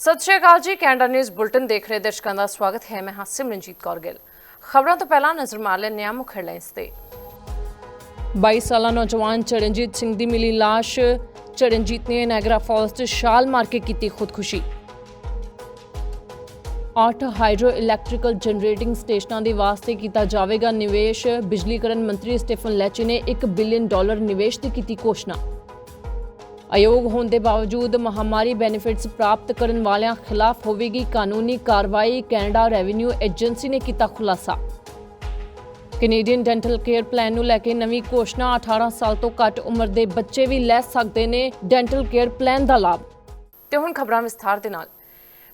ਸਤਿ ਸ਼੍ਰੀ ਅਕਾਲ ਜੀ, Canada news bulletin ਦੇਖ ਰਹੇ ਦਰਸ਼ਕਾਂ ਦਾ ਸਵਾਗਤ ਹੈ। ਮੈਂ ਹਾਂ ਸਿਮਰਨਜੀਤ ਕੌਰ ਗਿੱਲ। ਖਬਰਾਂ ਤੋਂ ਪਹਿਲਾਂ ਨਜ਼ਰ ਮਾਰ ਲੈਂਦੇ ਹਾਂ ਮੁੱਖ ਹੈਡਲਾਈਨਸ ਤੇ। 22 ਸਾਲਾ ਨੌਜਵਾਨ ਚਰਨਜੀਤ ਸਿੰਘ ਦੀ ਮਿਲੀ ਲਾਸ਼। ਚਰਨਜੀਤ ਨੇ ਨਾਇਗਰਾ ਫਾਲਸ 'ਚ ਛਾਲ ਮਾਰ ਕੇ ਕੀਤੀ ਖੁਦਕੁਸ਼ੀ। ਅੱਠ ਹਾਈਡਰੋ ਇਲੈਕਟ੍ਰੀਕਲ ਜਨਰੇਟਿੰਗ ਸਟੇਸ਼ਨਾਂ ਦੇ ਵਾਸਤੇ ਕੀਤਾ ਜਾਵੇਗਾ ਨਿਵੇਸ਼। ਬਿਜਲੀਕਰਨ ਮੰਤਰੀ ਸਟੀਫਨ ਲੈਚੀ ਨੇ 1 ਬਿਲੀਅਨ ਡਾਲਰ ਨਿਵੇਸ਼ ਦੀ ਕੀਤੀ ਘੋਸ਼ਣਾ। ਅਯੋਗ ਹੋਣ ਦੇ ਬਾਵਜੂਦ ਮਹਾਮਾਰੀ ਬੈਨੀਫਿਟਸ ਪ੍ਰਾਪਤ ਕਰਨ ਵਾਲਿਆਂ ਖਿਲਾਫ ਹੋਵੇਗੀ ਕਾਨੂੰਨੀ ਕਾਰਵਾਈ। ਕੈਨੇਡਾ ਰੈਵਨਿਊ ਏਜੰਸੀ ਨੇ ਕੀਤਾ ਖੁਲਾਸਾ। ਕੈਨੇਡੀਅਨ ਡੈਂਟਲ ਕੇਅਰ ਪਲਾਨ ਨੂੰ ਲੈ ਕੇ ਨਵੀਂ ਘੋਸ਼ਣਾ 18 ਸਾਲ ਤੋਂ ਘੱਟ ਉਮਰ ਦੇ ਬੱਚੇ ਵੀ ਲੈ ਸਕਦੇ ਨੇ ਡੈਂਟਲ ਕੇਅਰ ਪਲਾਨ ਦਾ ਲਾਭ। ਤੇ ਹੁਣ ਖਬਰਾਂ ਵਿਸਥਾਰ ਦੇ ਨਾਲ।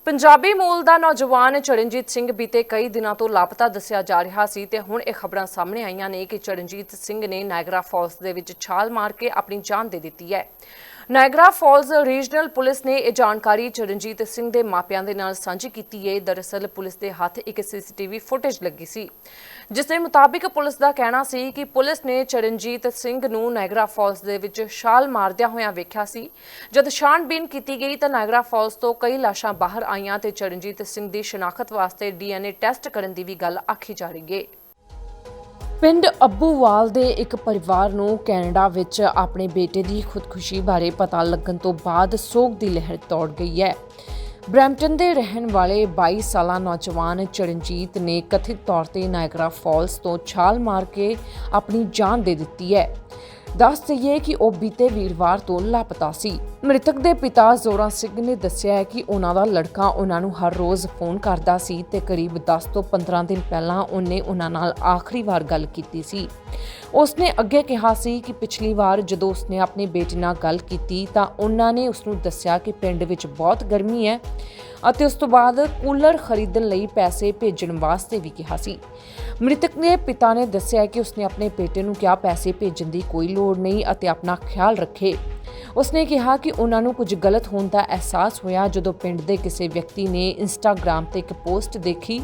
ਪੰਜਾਬੀ ਮੂਲ ਦਾ ਨੌਜਵਾਨ ਚਰਨਜੀਤ ਸਿੰਘ ਬੀਤੇ ਕਈ ਦਿਨਾਂ ਤੋਂ ਲਾਪਤਾ ਦੱਸਿਆ ਜਾ ਰਿਹਾ ਸੀ ਤੇ ਹੁਣ ਇਹ ਖਬਰਾਂ ਸਾਹਮਣੇ ਆਈਆਂ ਨੇ ਕਿ ਚਰਨਜੀਤ ਸਿੰਘ ਨੇ ਨਾਇਗਰਾ ਫਾਲਸ ਦੇ ਵਿੱਚ ਛਾਲ ਮਾਰ ਕੇ ਆਪਣੀ ਜਾਨ ਦੇ ਦਿੱਤੀ ਹੈ। ਨਾਇਗਰਾ ਫਾਲਜ਼ ਰੀਜਨਲ ਪੁਲਿਸ ਨੇ ਇਹ ਜਾਣਕਾਰੀ ਚਰਨਜੀਤ ਸਿੰਘ ਦੇ ਮਾਪਿਆਂ ਦੇ ਨਾਲ ਸਾਂਝੀ ਕੀਤੀ ਹੈ ਦਰਅਸਲ ਪੁਲਿਸ ਦੇ ਹੱਥ ਇੱਕ ਸੀਸੀਟੀਵੀ ਫੁਟੇਜ ਲੱਗੀ ਸੀ, ਜਿਸ ਦੇ ਮੁਤਾਬਿਕ ਪੁਲਿਸ ਦਾ ਕਹਿਣਾ ਸੀ ਕਿ ਪੁਲਿਸ ਨੇ ਚਰਨਜੀਤ ਸਿੰਘ ਨੂੰ ਨਾਇਗਰਾ ਫਾਲਸ ਦੇ ਵਿੱਚ ਛਾਲ ਮਾਰਦਿਆਂ ਹੋਇਆਂ ਵੇਖਿਆ ਸੀ। ਜਦ ਛਾਣਬੀਨ ਕੀਤੀ ਗਈ ਤਾਂ ਨਾਇਗਰਾ ਫਾਲਜ਼ ਤੋਂ ਕਈ ਲਾਸ਼ਾਂ ਬਾਹਰ ਆਈਆਂ ਤੇ ਚਰਨਜੀਤ ਸਿੰਘ ਦੀ ਸ਼ਨਾਖਤ ਵਾਸਤੇ ਡੀਐਨਏ ਟੈਸਟ ਕਰਨ ਦੀ ਵੀ ਗੱਲ ਆਖੀ ਜਾ ਰਹੀ ਹੈ ਪਿੰਡ ਅੱਬੂਵਾਲ ਦੇ ਇੱਕ ਪਰਿਵਾਰ ਨੂੰ ਕੈਨੇਡਾ ਵਿੱਚ ਆਪਣੇ ਬੇਟੇ ਦੀ ਖੁਦਕੁਸ਼ੀ ਬਾਰੇ ਪਤਾ ਲੱਗਣ ਤੋਂ ਬਾਅਦ ਸੋਗ ਦੀ ਲਹਿਰ ਦੌੜ ਗਈ ਹੈ। ਬ੍ਰੈਂਪਟਨ ਦੇ ਰਹਿਣ ਵਾਲੇ 22 ਸਾਲਾ ਨੌਜਵਾਨ ਚਰਨਜੀਤ ਨੇ ਕਥਿਤ ਤੌਰ ਤੇ ਨਾਇਗਰਾ ਫਾਲਸ ਤੋਂ ਛਾਲ ਮਾਰ ਕੇ ਆਪਣੀ ਜਾਨ ਦੇ ਦਿੱਤੀ ਹੈ। ਦੱਸ ਦਈਏ ਕਿ ਉਹ ਬੀਤੇ ਵੀਰਵਾਰ ਤੋਂ ਲਾਪਤਾ ਸੀ। ਮ੍ਰਿਤਕ ਦੇ ਪਿਤਾ ਜ਼ੋਰਾ ਸਿੰਘ ਨੇ ਦੱਸਿਆ ਹੈ ਕਿ ਉਹਨਾਂ ਦਾ ਲੜਕਾ ਉਹਨਾਂ ਨੂੰ ਹਰ ਰੋਜ਼ ਫੋਨ ਕਰਦਾ ਸੀ ਤੇ ਕਰੀਬ 10 ਤੋਂ 15 ਦਿਨ ਪਹਿਲਾਂ ਉਹਨੇ ਉਹਨਾਂ ਨਾਲ ਆਖਰੀ ਵਾਰ ਗੱਲ ਕੀਤੀ ਸੀ। ਉਸਨੇ ਅੱਗੇ ਕਿਹਾ ਸੀ ਕਿ ਪਿਛਲੀ ਵਾਰ ਜਦੋਂ ਉਸਨੇ ਆਪਣੇ ਬੇਟੇ ਨਾਲ ਗੱਲ ਕੀਤੀ ਤਾਂ ਉਹਨਾਂ ਨੇ ਉਸ ਨੂੰ ਦੱਸਿਆ ਕਿ ਪਿੰਡ ਵਿੱਚ ਬਹੁਤ ਗਰਮੀ ਹੈ। ਅਤੇ ਉਸ ਤੋਂ ਬਾਅਦ ਕੂਲਰ ਖਰੀਦਣ ਲਈ ਪੈਸੇ ਭੇਜਣ ਵਾਸਤੇ ਵੀ ਕਿਹਾ ਸੀ। ਮ੍ਰਿਤਕ ਦੇ ਪਿਤਾ ਨੇ ਦੱਸਿਆ ਕਿ ਉਸਨੇ ਆਪਣੇ ਬੇਟੇ ਨੂੰ ਕਿਹਾ, ਪੈਸੇ ਭੇਜਣ ਦੀ ਕੋਈ ਲੋੜ ਨਹੀਂ ਅਤੇ ਆਪਣਾ ਖਿਆਲ ਰੱਖੇ। ਉਸਨੇ ਕਿਹਾ ਕਿ ਉਹਨਾਂ ਨੂੰ ਕੁਝ ਗਲਤ ਹੋਣ ਦਾ ਅਹਿਸਾਸ ਹੋਇਆ ਜਦੋਂ ਪਿੰਡ ਦੇ ਕਿਸੇ ਵਿਅਕਤੀ ਨੇ ਇੰਸਟਾਗ੍ਰam ਤੇ ਇੱਕ ਪੋਸਟ ਦੇਖੀ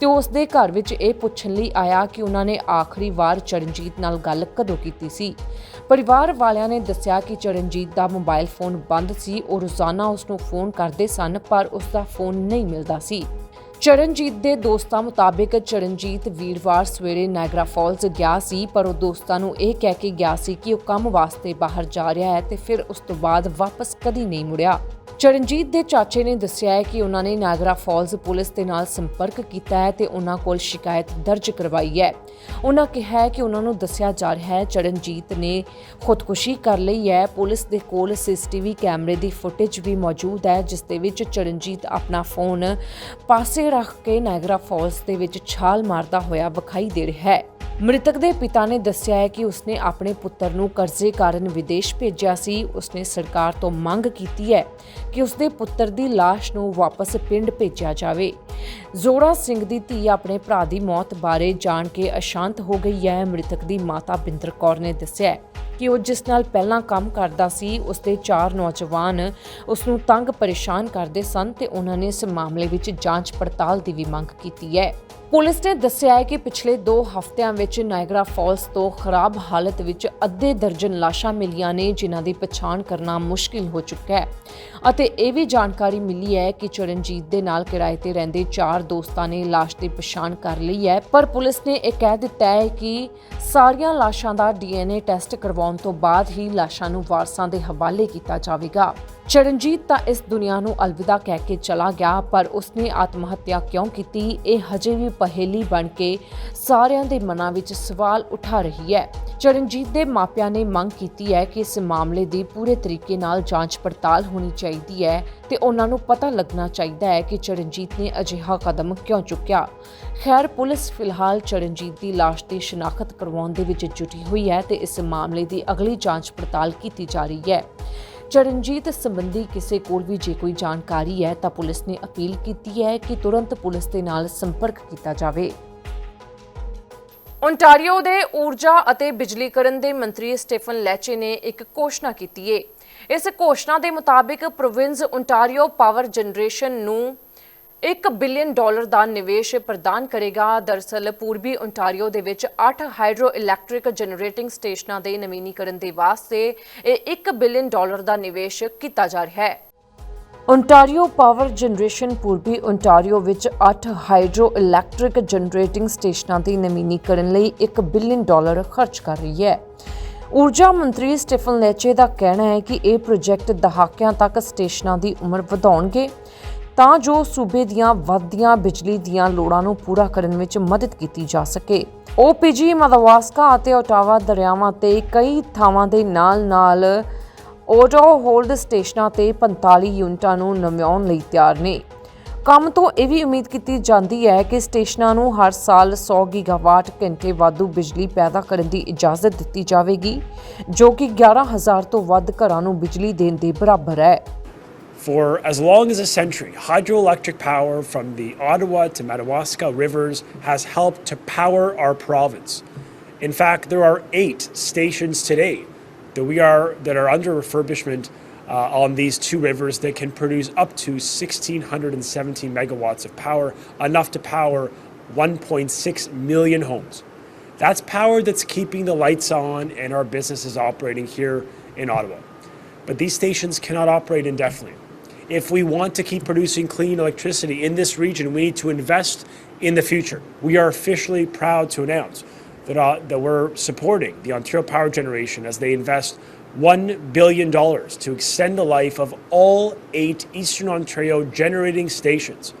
ਤੇ ਉਸ ਦੇ ਘਰ ਵਿੱਚ ਇਹ ਪੁੱਛਣ ਲਈ ਆਇਆ ਕਿ ਉਹਨਾਂ ਨੇ ਆਖਰੀ ਵਾਰ ਚਰਨਜੀਤ ਨਾਲ ਗੱਲ ਕਦੋਂ ਕੀਤੀ ਸੀ। ਪਰਿਵਾਰ ਵਾਲਿਆਂ ਨੇ ਦੱਸਿਆ ਕਿ ਚਰਨਜੀਤ ਦਾ ਮੋਬਾਈਲ ਫੋਨ ਬੰਦ ਸੀ, ਉਹ ਰੋਜ਼ਾਨਾ ਉਸ ਨੂੰ ਫੋਨ ਕਰਦੇ ਸਨ, ਪਰ ਉਸ ਦਾ ਫੋਨ ਨਹੀਂ ਮਿਲਦਾ ਸੀ। ਚਰਨਜੀਤ ਦੇ ਦੋਸਤਾਂ ਮੁਤਾਬਿਕ ਚਰਨਜੀਤ ਵੀਰਵਾਰ ਸਵੇਰੇ ਨਾਇਗਰਾ ਫਾਲਸ ਗਿਆ ਸੀ, ਪਰ ਉਹ ਦੋਸਤਾਂ ਨੂੰ ਇਹ ਕਹਿ ਕੇ ਗਿਆ ਸੀ ਕਿ ਉਹ ਕੰਮ ਵਾਸਤੇ ਬਾਹਰ ਜਾ ਰਿਹਾ ਹੈ ਤੇ ਫਿਰ ਉਸ ਤੋਂ ਬਾਅਦ ਵਾਪਸ ਕਦੀ ਨਹੀਂ ਮੁੜਿਆ। ਚਰਨਜੀਤ ਦੇ ਚਾਚੇ ਨੇ ਦੱਸਿਆ ਹੈ ਕਿ ਉਹਨਾਂ ਨੇ ਨਾਗਰਾ ਫਾਲਸ ਪੁਲਿਸ ਦੇ ਨਾਲ ਸੰਪਰਕ ਕੀਤਾ ਹੈ ਤੇ ਉਹਨਾਂ ਕੋਲ ਸ਼ਿਕਾਇਤ ਦਰਜ ਕਰਵਾਈ ਹੈ। ਉਹਨਾਂ ਕਿਹਾ ਹੈ ਕਿ ਉਹਨਾਂ ਨੂੰ ਦੱਸਿਆ ਜਾ ਰਿਹਾ ਹੈ, ਚਰਨਜੀਤ ਨੇ ਖੁਦਕੁਸ਼ੀ ਕਰ ਲਈ ਹੈ। ਪੁਲਿਸ ਦੇ ਕੋਲ ਸੀਸੀਟੀਵੀ ਕੈਮਰੇ ਦੀ ਫੁਟੇਜ ਵੀ ਮੌਜੂਦ ਹੈ, ਜਿਸ ਦੇ ਵਿੱਚ ਚਰਨਜੀਤ ਆਪਣਾ ਫੋਨ ਪਾਸੇ ਰੱਖ ਕੇ ਨਾਗਰਾ ਫਾਲਸ ਦੇ ਵਿੱਚ ਛਾਲ ਮਾਰਦਾ ਹੋਇਆ ਵਿਖਾਈ ਦੇ ਰਿਹਾ ਹੈ। ਮ੍ਰਿਤਕ ਦੇ ਪਿਤਾ ਨੇ ਦੱਸਿਆ ਹੈ ਕਿ ਉਸਨੇ ਆਪਣੇ ਪੁੱਤਰ ਨੂੰ ਕਰਜ਼ੇ ਕਾਰਨ ਵਿਦੇਸ਼ ਭੇਜਿਆ ਸੀ। ਉਸਨੇ ਸਰਕਾਰ ਤੋਂ ਮੰਗ ਕੀਤੀ ਹੈ ਕਿ ਉਸਦੇ ਪੁੱਤਰ ਦੀ ਲਾਸ਼ ਨੂੰ ਵਾਪਸ ਪਿੰਡ ਭੇਜਿਆ ਜਾਵੇ। ਜ਼ੋਰਾ ਸਿੰਘ ਦੀ ਧੀ ਆਪਣੇ ਭਰਾ ਦੀ ਮੌਤ ਬਾਰੇ ਜਾਣ ਕੇ ਅਸ਼ਾਂਤ ਹੋ ਗਈ ਹੈ। ਮ੍ਰਿਤਕ ਦੀ ਮਾਤਾ ਬਿੰਦਰ ਕੌਰ ਨੇ ਦੱਸਿਆ ਕਿ ਉਹ ਜਿਸ ਨਾਲ ਪਹਿਲਾਂ ਕੰਮ ਕਰਦਾ ਸੀ ਉਸ ਦੇ ਚਾਰ ਨੌਜਵਾਨ ਉਸ ਨੂੰ ਤੰਗ ਪਰੇਸ਼ਾਨ ਕਰਦੇ ਸਨ ਤੇ ਉਹਨਾਂ ਨੇ ਇਸ ਮਾਮਲੇ ਵਿੱਚ ਜਾਂਚ ਪੜਤਾਲ ਦੀ ਵੀ ਮੰਗ ਕੀਤੀ ਹੈ। ਪੁਲਿਸ ਨੇ ਦੱਸਿਆ ਹੈ ਕਿ ਪਿਛਲੇ 2 ਹਫ਼ਤਿਆਂ ਵਿੱਚ ਨਾਇਗਰਾ ਫਾਲਸ ਤੋਂ ਖਰਾਬ ਹਾਲਤ ਵਿੱਚ ਅੱਧੇ ਦਰਜਨ ਲਾਸ਼ਾਂ ਮਿਲੀਆਂ ਨੇ, ਜਿਨ੍ਹਾਂ ਦੀ ਪਛਾਣ ਕਰਨਾ ਮੁਸ਼ਕਿਲ ਹੋ ਚੁੱਕਾ ਹੈ। ਅਤੇ ਇਹ ਵੀ ਜਾਣਕਾਰੀ ਮਿਲੀ ਹੈ ਕਿ ਚਰਨਜੀਤ ਦੇ ਨਾਲ ਕਿਰਾਏ ਤੇ ਰਹਿੰਦੇ ਚਾਰ ਦੋਸਤਾਂ ਨੇ ਲਾਸ਼ ਦੀ ਪਛਾਣ ਕਰ ਲਈ ਹੈ। ਪਰ ਪੁਲਿਸ ਨੇ ਇਹ ਕਹਿ ਦਿੱਤਾ ਹੈ ਕਿ ਸਾਰੀਆਂ ਲਾਸ਼ਾਂ ਦਾ ਡੀਐਨਏ ਟੈਸਟ ਕਰਵਾਉਣ ਤੋਂ ਬਾਅਦ ਹੀ ਲਾਸ਼ਾਂ ਨੂੰ ਵਾਰਸਾਂ ਦੇ ਹਵਾਲੇ ਕੀਤਾ ਜਾਵੇਗਾ। ਚਰਨਜੀਤ ਤਾਂ ਇਸ ਦੁਨੀਆ ਨੂੰ ਅਲਵਿਦਾ ਕਹਿ ਕੇ ਚਲਾ ਗਿਆ, ਪਰ ਉਸਨੇ ਆਤਮ ਹੱਤਿਆ ਕਿਉਂ ਕੀਤੀ? ਇਹ ਹਜੇ ਵੀ ਪਹੇਲੀ ਬਣ ਕੇ ਸਾਰਿਆਂ ਦੇ ਮਨਾਂ ਵਿੱਚ ਸਵਾਲ ਉਠਾ ਰਹੀ ਹੈ। ਚਰਨਜੀਤ ਦੇ ਮਾਪਿਆਂ ਨੇ ਮੰਗ ਕੀਤੀ ਹੈ ਕਿ ਇਸ ਮਾਮਲੇ ਦੀ ਪੂਰੇ ਤਰੀਕੇ ਨਾਲ ਜਾਂਚ ਪੜਤਾਲ ਹੋਣੀ ਚਾਹੀਦੀ ਹੈ ਤੇ ਉਹਨਾਂ ਨੂੰ ਪਤਾ ਲੱਗਣਾ ਚਾਹੀਦਾ ਹੈ ਕਿ ਚਰਨਜੀਤ ਨੇ ਅਜਿਹਾ ਕਦਮ ਕਿਉਂ ਚੁੱਕਿਆ। ਖੈਰ, ਪੁਲਿਸ ਫਿਲਹਾਲ ਚਰਨਜੀਤ ਦੀ ਲਾਸ਼ ਦੀ ਸ਼ਨਾਖਤ ਕਰਵਾਉਣ ਦੇ ਵਿੱਚ ਜੁਟੀ ਹੋਈ ਹੈ ਤੇ ਇਸ ਮਾਮਲੇ ਦੀ ਅਗਲੀ ਜਾਂਚ ਪੜਤਾਲ ਕੀਤੀ ਜਾ ਰਹੀ ਹੈ। ਚਰਨਜੀਤ ਸੰਬੰਧੀ ਕਿਸੇ ਕੋਲ ਵੀ ਜੇ ਕੋਈ ਜਾਣਕਾਰੀ ਹੈ ਤਾਂ ਪੁਲਿਸ ਨੇ ਅਪੀਲ ਕੀਤੀ ਹੈ ਕਿ ਤੁਰੰਤ ਪੁਲਿਸ ਦੇ ਨਾਲ ਸੰਪਰਕ ਕੀਤਾ ਜਾਵੇ। ਓਨਟਾਰੀਓ ਦੇ ਊਰਜਾ ਅਤੇ ਬਿਜਲੀਕਰਨ ਦੇ ਮੰਤਰੀ ਸਟੀਫਨ ਲੈਚੇ ਨੇ ਇੱਕ ਘੋਸ਼ਣਾ ਕੀਤੀ ਹੈ ਇਸ ਘੋਸ਼ਣਾ ਦੇ ਮੁਤਾਬਿਕ ਪ੍ਰੋਵਿੰਸ ਓਨਟਾਰੀਓ ਪਾਵਰ ਜਨਰੇਸ਼ਨ ਨੂੰ 1 ਬਿਲੀਅਨ ਡਾਲਰ ਦਾ ਨਿਵੇਸ਼ ਪ੍ਰਦਾਨ ਕਰੇਗਾ। ਦਰਸਲ ਪੂਰਬੀ ਓਨਟਾਰੀਓ ਦੇ ਵਿੱਚ 8 ਹਾਈਡਰੋ ਇਲੈਕਟ੍ਰਿਕ ਜਨਰੇਟਿੰਗ ਸਟੇਸ਼ਨਾਂ ਦੇ ਨਵੀਨੀਕਰਨ ਦੇ ਵਾਸਤੇ ਇਹ 1 ਬਿਲੀਅਨ ਡਾਲਰ ਦਾ ਨਿਵੇਸ਼ ਕੀਤਾ ਜਾ ਰਿਹਾ ਹੈ। ਓਨਟਾਰੀਓ ਪਾਵਰ ਜਨਰੇਸ਼ਨ ਪੂਰਬੀ ਓਨਟਾਰੀਓ ਵਿੱਚ 8 ਹਾਈਡਰੋ ਇਲੈਕਟ੍ਰਿਕ ਜਨਰੇਟਿੰਗ ਸਟੇਸ਼ਨਾਂ ਦੀ ਨਵੀਨੀਕਰਨ ਲਈ 1 ਬਿਲੀਅਨ ਡਾਲਰ ਖਰਚ ਕਰ ਰਹੀ ਹੈ। ਊਰਜਾ ਮੰਤਰੀ ਸਟੀਫਨ ਲੈਚੇ ਦਾ ਕਹਿਣਾ ਹੈ ਕਿ ਇਹ ਪ੍ਰੋਜੈਕਟ ਦਹਾਕਿਆਂ ਤੱਕ ਸਟੇਸ਼ਨਾਂ ਦੀ ਉਮਰ ਵਧਾਉਣਗੇ। ਤਾਂ ਜੋ ਸੂਬੇ ਦੀਆਂ ਵੱਧਦੀਆਂ ਬਿਜਲੀ ਦੀਆਂ ਲੋੜਾਂ ਨੂੰ ਪੂਰਾ ਕਰਨ ਵਿੱਚ ਮਦਦ ਕੀਤੀ ਜਾ ਸਕੇ। OPG ਮਦਵਾਸਕਾ ਅਤੇ ਓਟਾਵਾ ਦਰਿਆਵਾਂ ਤੇ ਕਈ ਥਾਵਾਂ ਦੇ ਨਾਲ-ਨਾਲ ਓਟੋ ਹੋਲਡ ਸਟੇਸ਼ਨਾਂ ਤੇ 45 ਯੂਨਿਟਾਂ ਨੂੰ ਨਵਿਆਉਣ ਲਈ ਤਿਆਰ ਨੇ ਕੰਮ ਤੋਂ ਇਹ ਵੀ ਉਮੀਦ ਕੀਤੀ ਜਾਂਦੀ ਹੈ ਕਿ ਸਟੇਸ਼ਨਾਂ ਨੂੰ ਹਰ ਸਾਲ 100 ਗੀਗਾਵਾਟ ਘੰਟੇ ਵਾਧੂ ਬਿਜਲੀ ਪੈਦਾ ਕਰਨ ਦੀ ਇਜਾਜ਼ਤ ਦਿੱਤੀ ਜਾਵੇਗੀ, ਜੋ ਕਿ 11000 ਤੋਂ ਵੱਧ ਘਰਾਂ ਨੂੰ ਬਿਜਲੀ ਦੇਣ ਦੇ ਬਰਾਬਰ ਹੈ For as long as a century, hydroelectric power from the Ottawa to Madawaska rivers has helped to power our province. In fact, there are eight stations today that we are that are under refurbishment uh, on these two rivers that can produce up to 1,617 megawatts of power, enough to power 1.6 million homes. That's power that's keeping the lights on and our businesses operating here in Ottawa. But these stations cannot operate indefinitely. If we want to keep producing clean electricity in this region, we need to invest in the future. We are officially proud to announce that, uh, that we're supporting the Ontario Power Generation as they invest $1 billion to extend the life of all eight Eastern Ontario generating stations.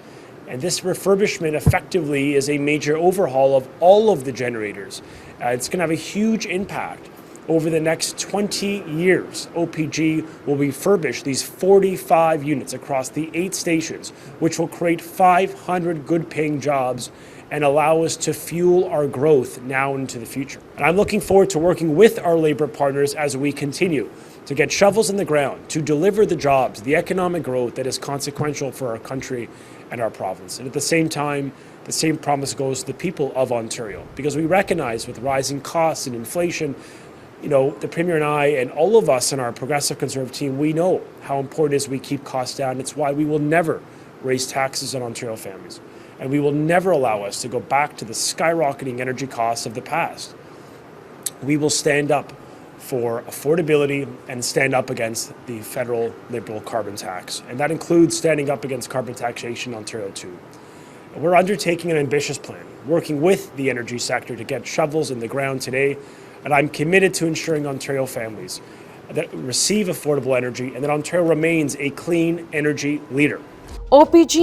And this refurbishment effectively is a major overhaul of all of the generators. Uh, it's going to have a huge impact over the next 20 years, OPG will refurbish these 45 units across the eight stations, which will create 500 good paying jobs and allow us to fuel our growth now into the future. And I'm looking forward to working with our Labour partners as we continue to get shovels in the ground, to deliver the jobs, the economic growth that is consequential for our country and our province. And at the same time, the same promise goes to the people of Ontario because we recognize with rising costs and inflation you know, the Premier and I, and all of us in our Progressive Conservative team, we know how important it is we keep costs down. It's why we will never raise taxes on Ontario families. And we will never allow us to go back to the skyrocketing energy costs of the past. We will stand up for affordability and stand up against the federal Liberal carbon tax. And that includes standing up against carbon taxation in Ontario too. We're undertaking an ambitious plan, working with the energy sector to get shovels in the ground today and I'm committed to ensuring Ontario families that receive affordable energy and that Ontario remains a clean energy leader. OPG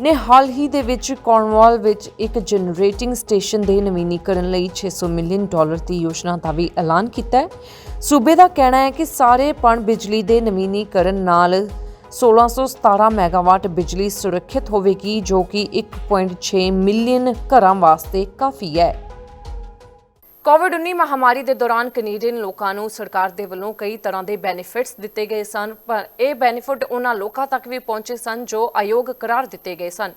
ਨੇ ਹਾਲ ਹੀ ਦੇ ਵਿੱਚ ਕਾਰਨਵਾਲ ਵਿੱਚ ਇੱਕ generating station ਦੇ ਨਵੀਨੀਕਰਨ ਲਈ 600 million dollar ਦੀ ਯੋਜਨਾ ਦਾ ਵੀ ਐਲਾਨ ਕੀਤਾ ਹੈ ਸੂਬੇ ਦਾ ਕਹਿਣਾ ਹੈ ਕਿ ਸਾਰੇ ਪਣ ਬਿਜਲੀ ਦੇ ਨਵੀਨੀਕਰਨ ਨਾਲ 1617 ਮੈਗਾਵਾਟ ਬਿਜਲੀ ਸੁਰੱਖਿਅਤ ਹੋਵੇਗੀ ਜੋ ਕਿ 1.6 ਮਿਲੀਅਨ ਘਰਾਂ ਵਾਸਤੇ ਕਾਫੀ ਹੈ ਕੋਵਿਡ-19 ਮਹਾਮਾਰੀ ਦੇ ਦੌਰਾਨ ਕੈਨੇਡੀਅਨ ਲੋਕਾਂ ਨੂੰ ਸਰਕਾਰ ਦੇ ਵੱਲੋਂ ਕਈ ਤਰ੍ਹਾਂ ਦੇ ਬੈਨੀਫਿਟਸ ਦਿੱਤੇ ਗਏ ਸਨ, ਪਰ ਇਹ ਬੈਨੀਫਿਟ ਉਹਨਾਂ ਲੋਕਾਂ ਤੱਕ ਵੀ ਪਹੁੰਚੇ ਸਨ ਜੋ ਅਯੋਗ ਕਰਾਰ ਦਿੱਤੇ ਗਏ ਸਨ।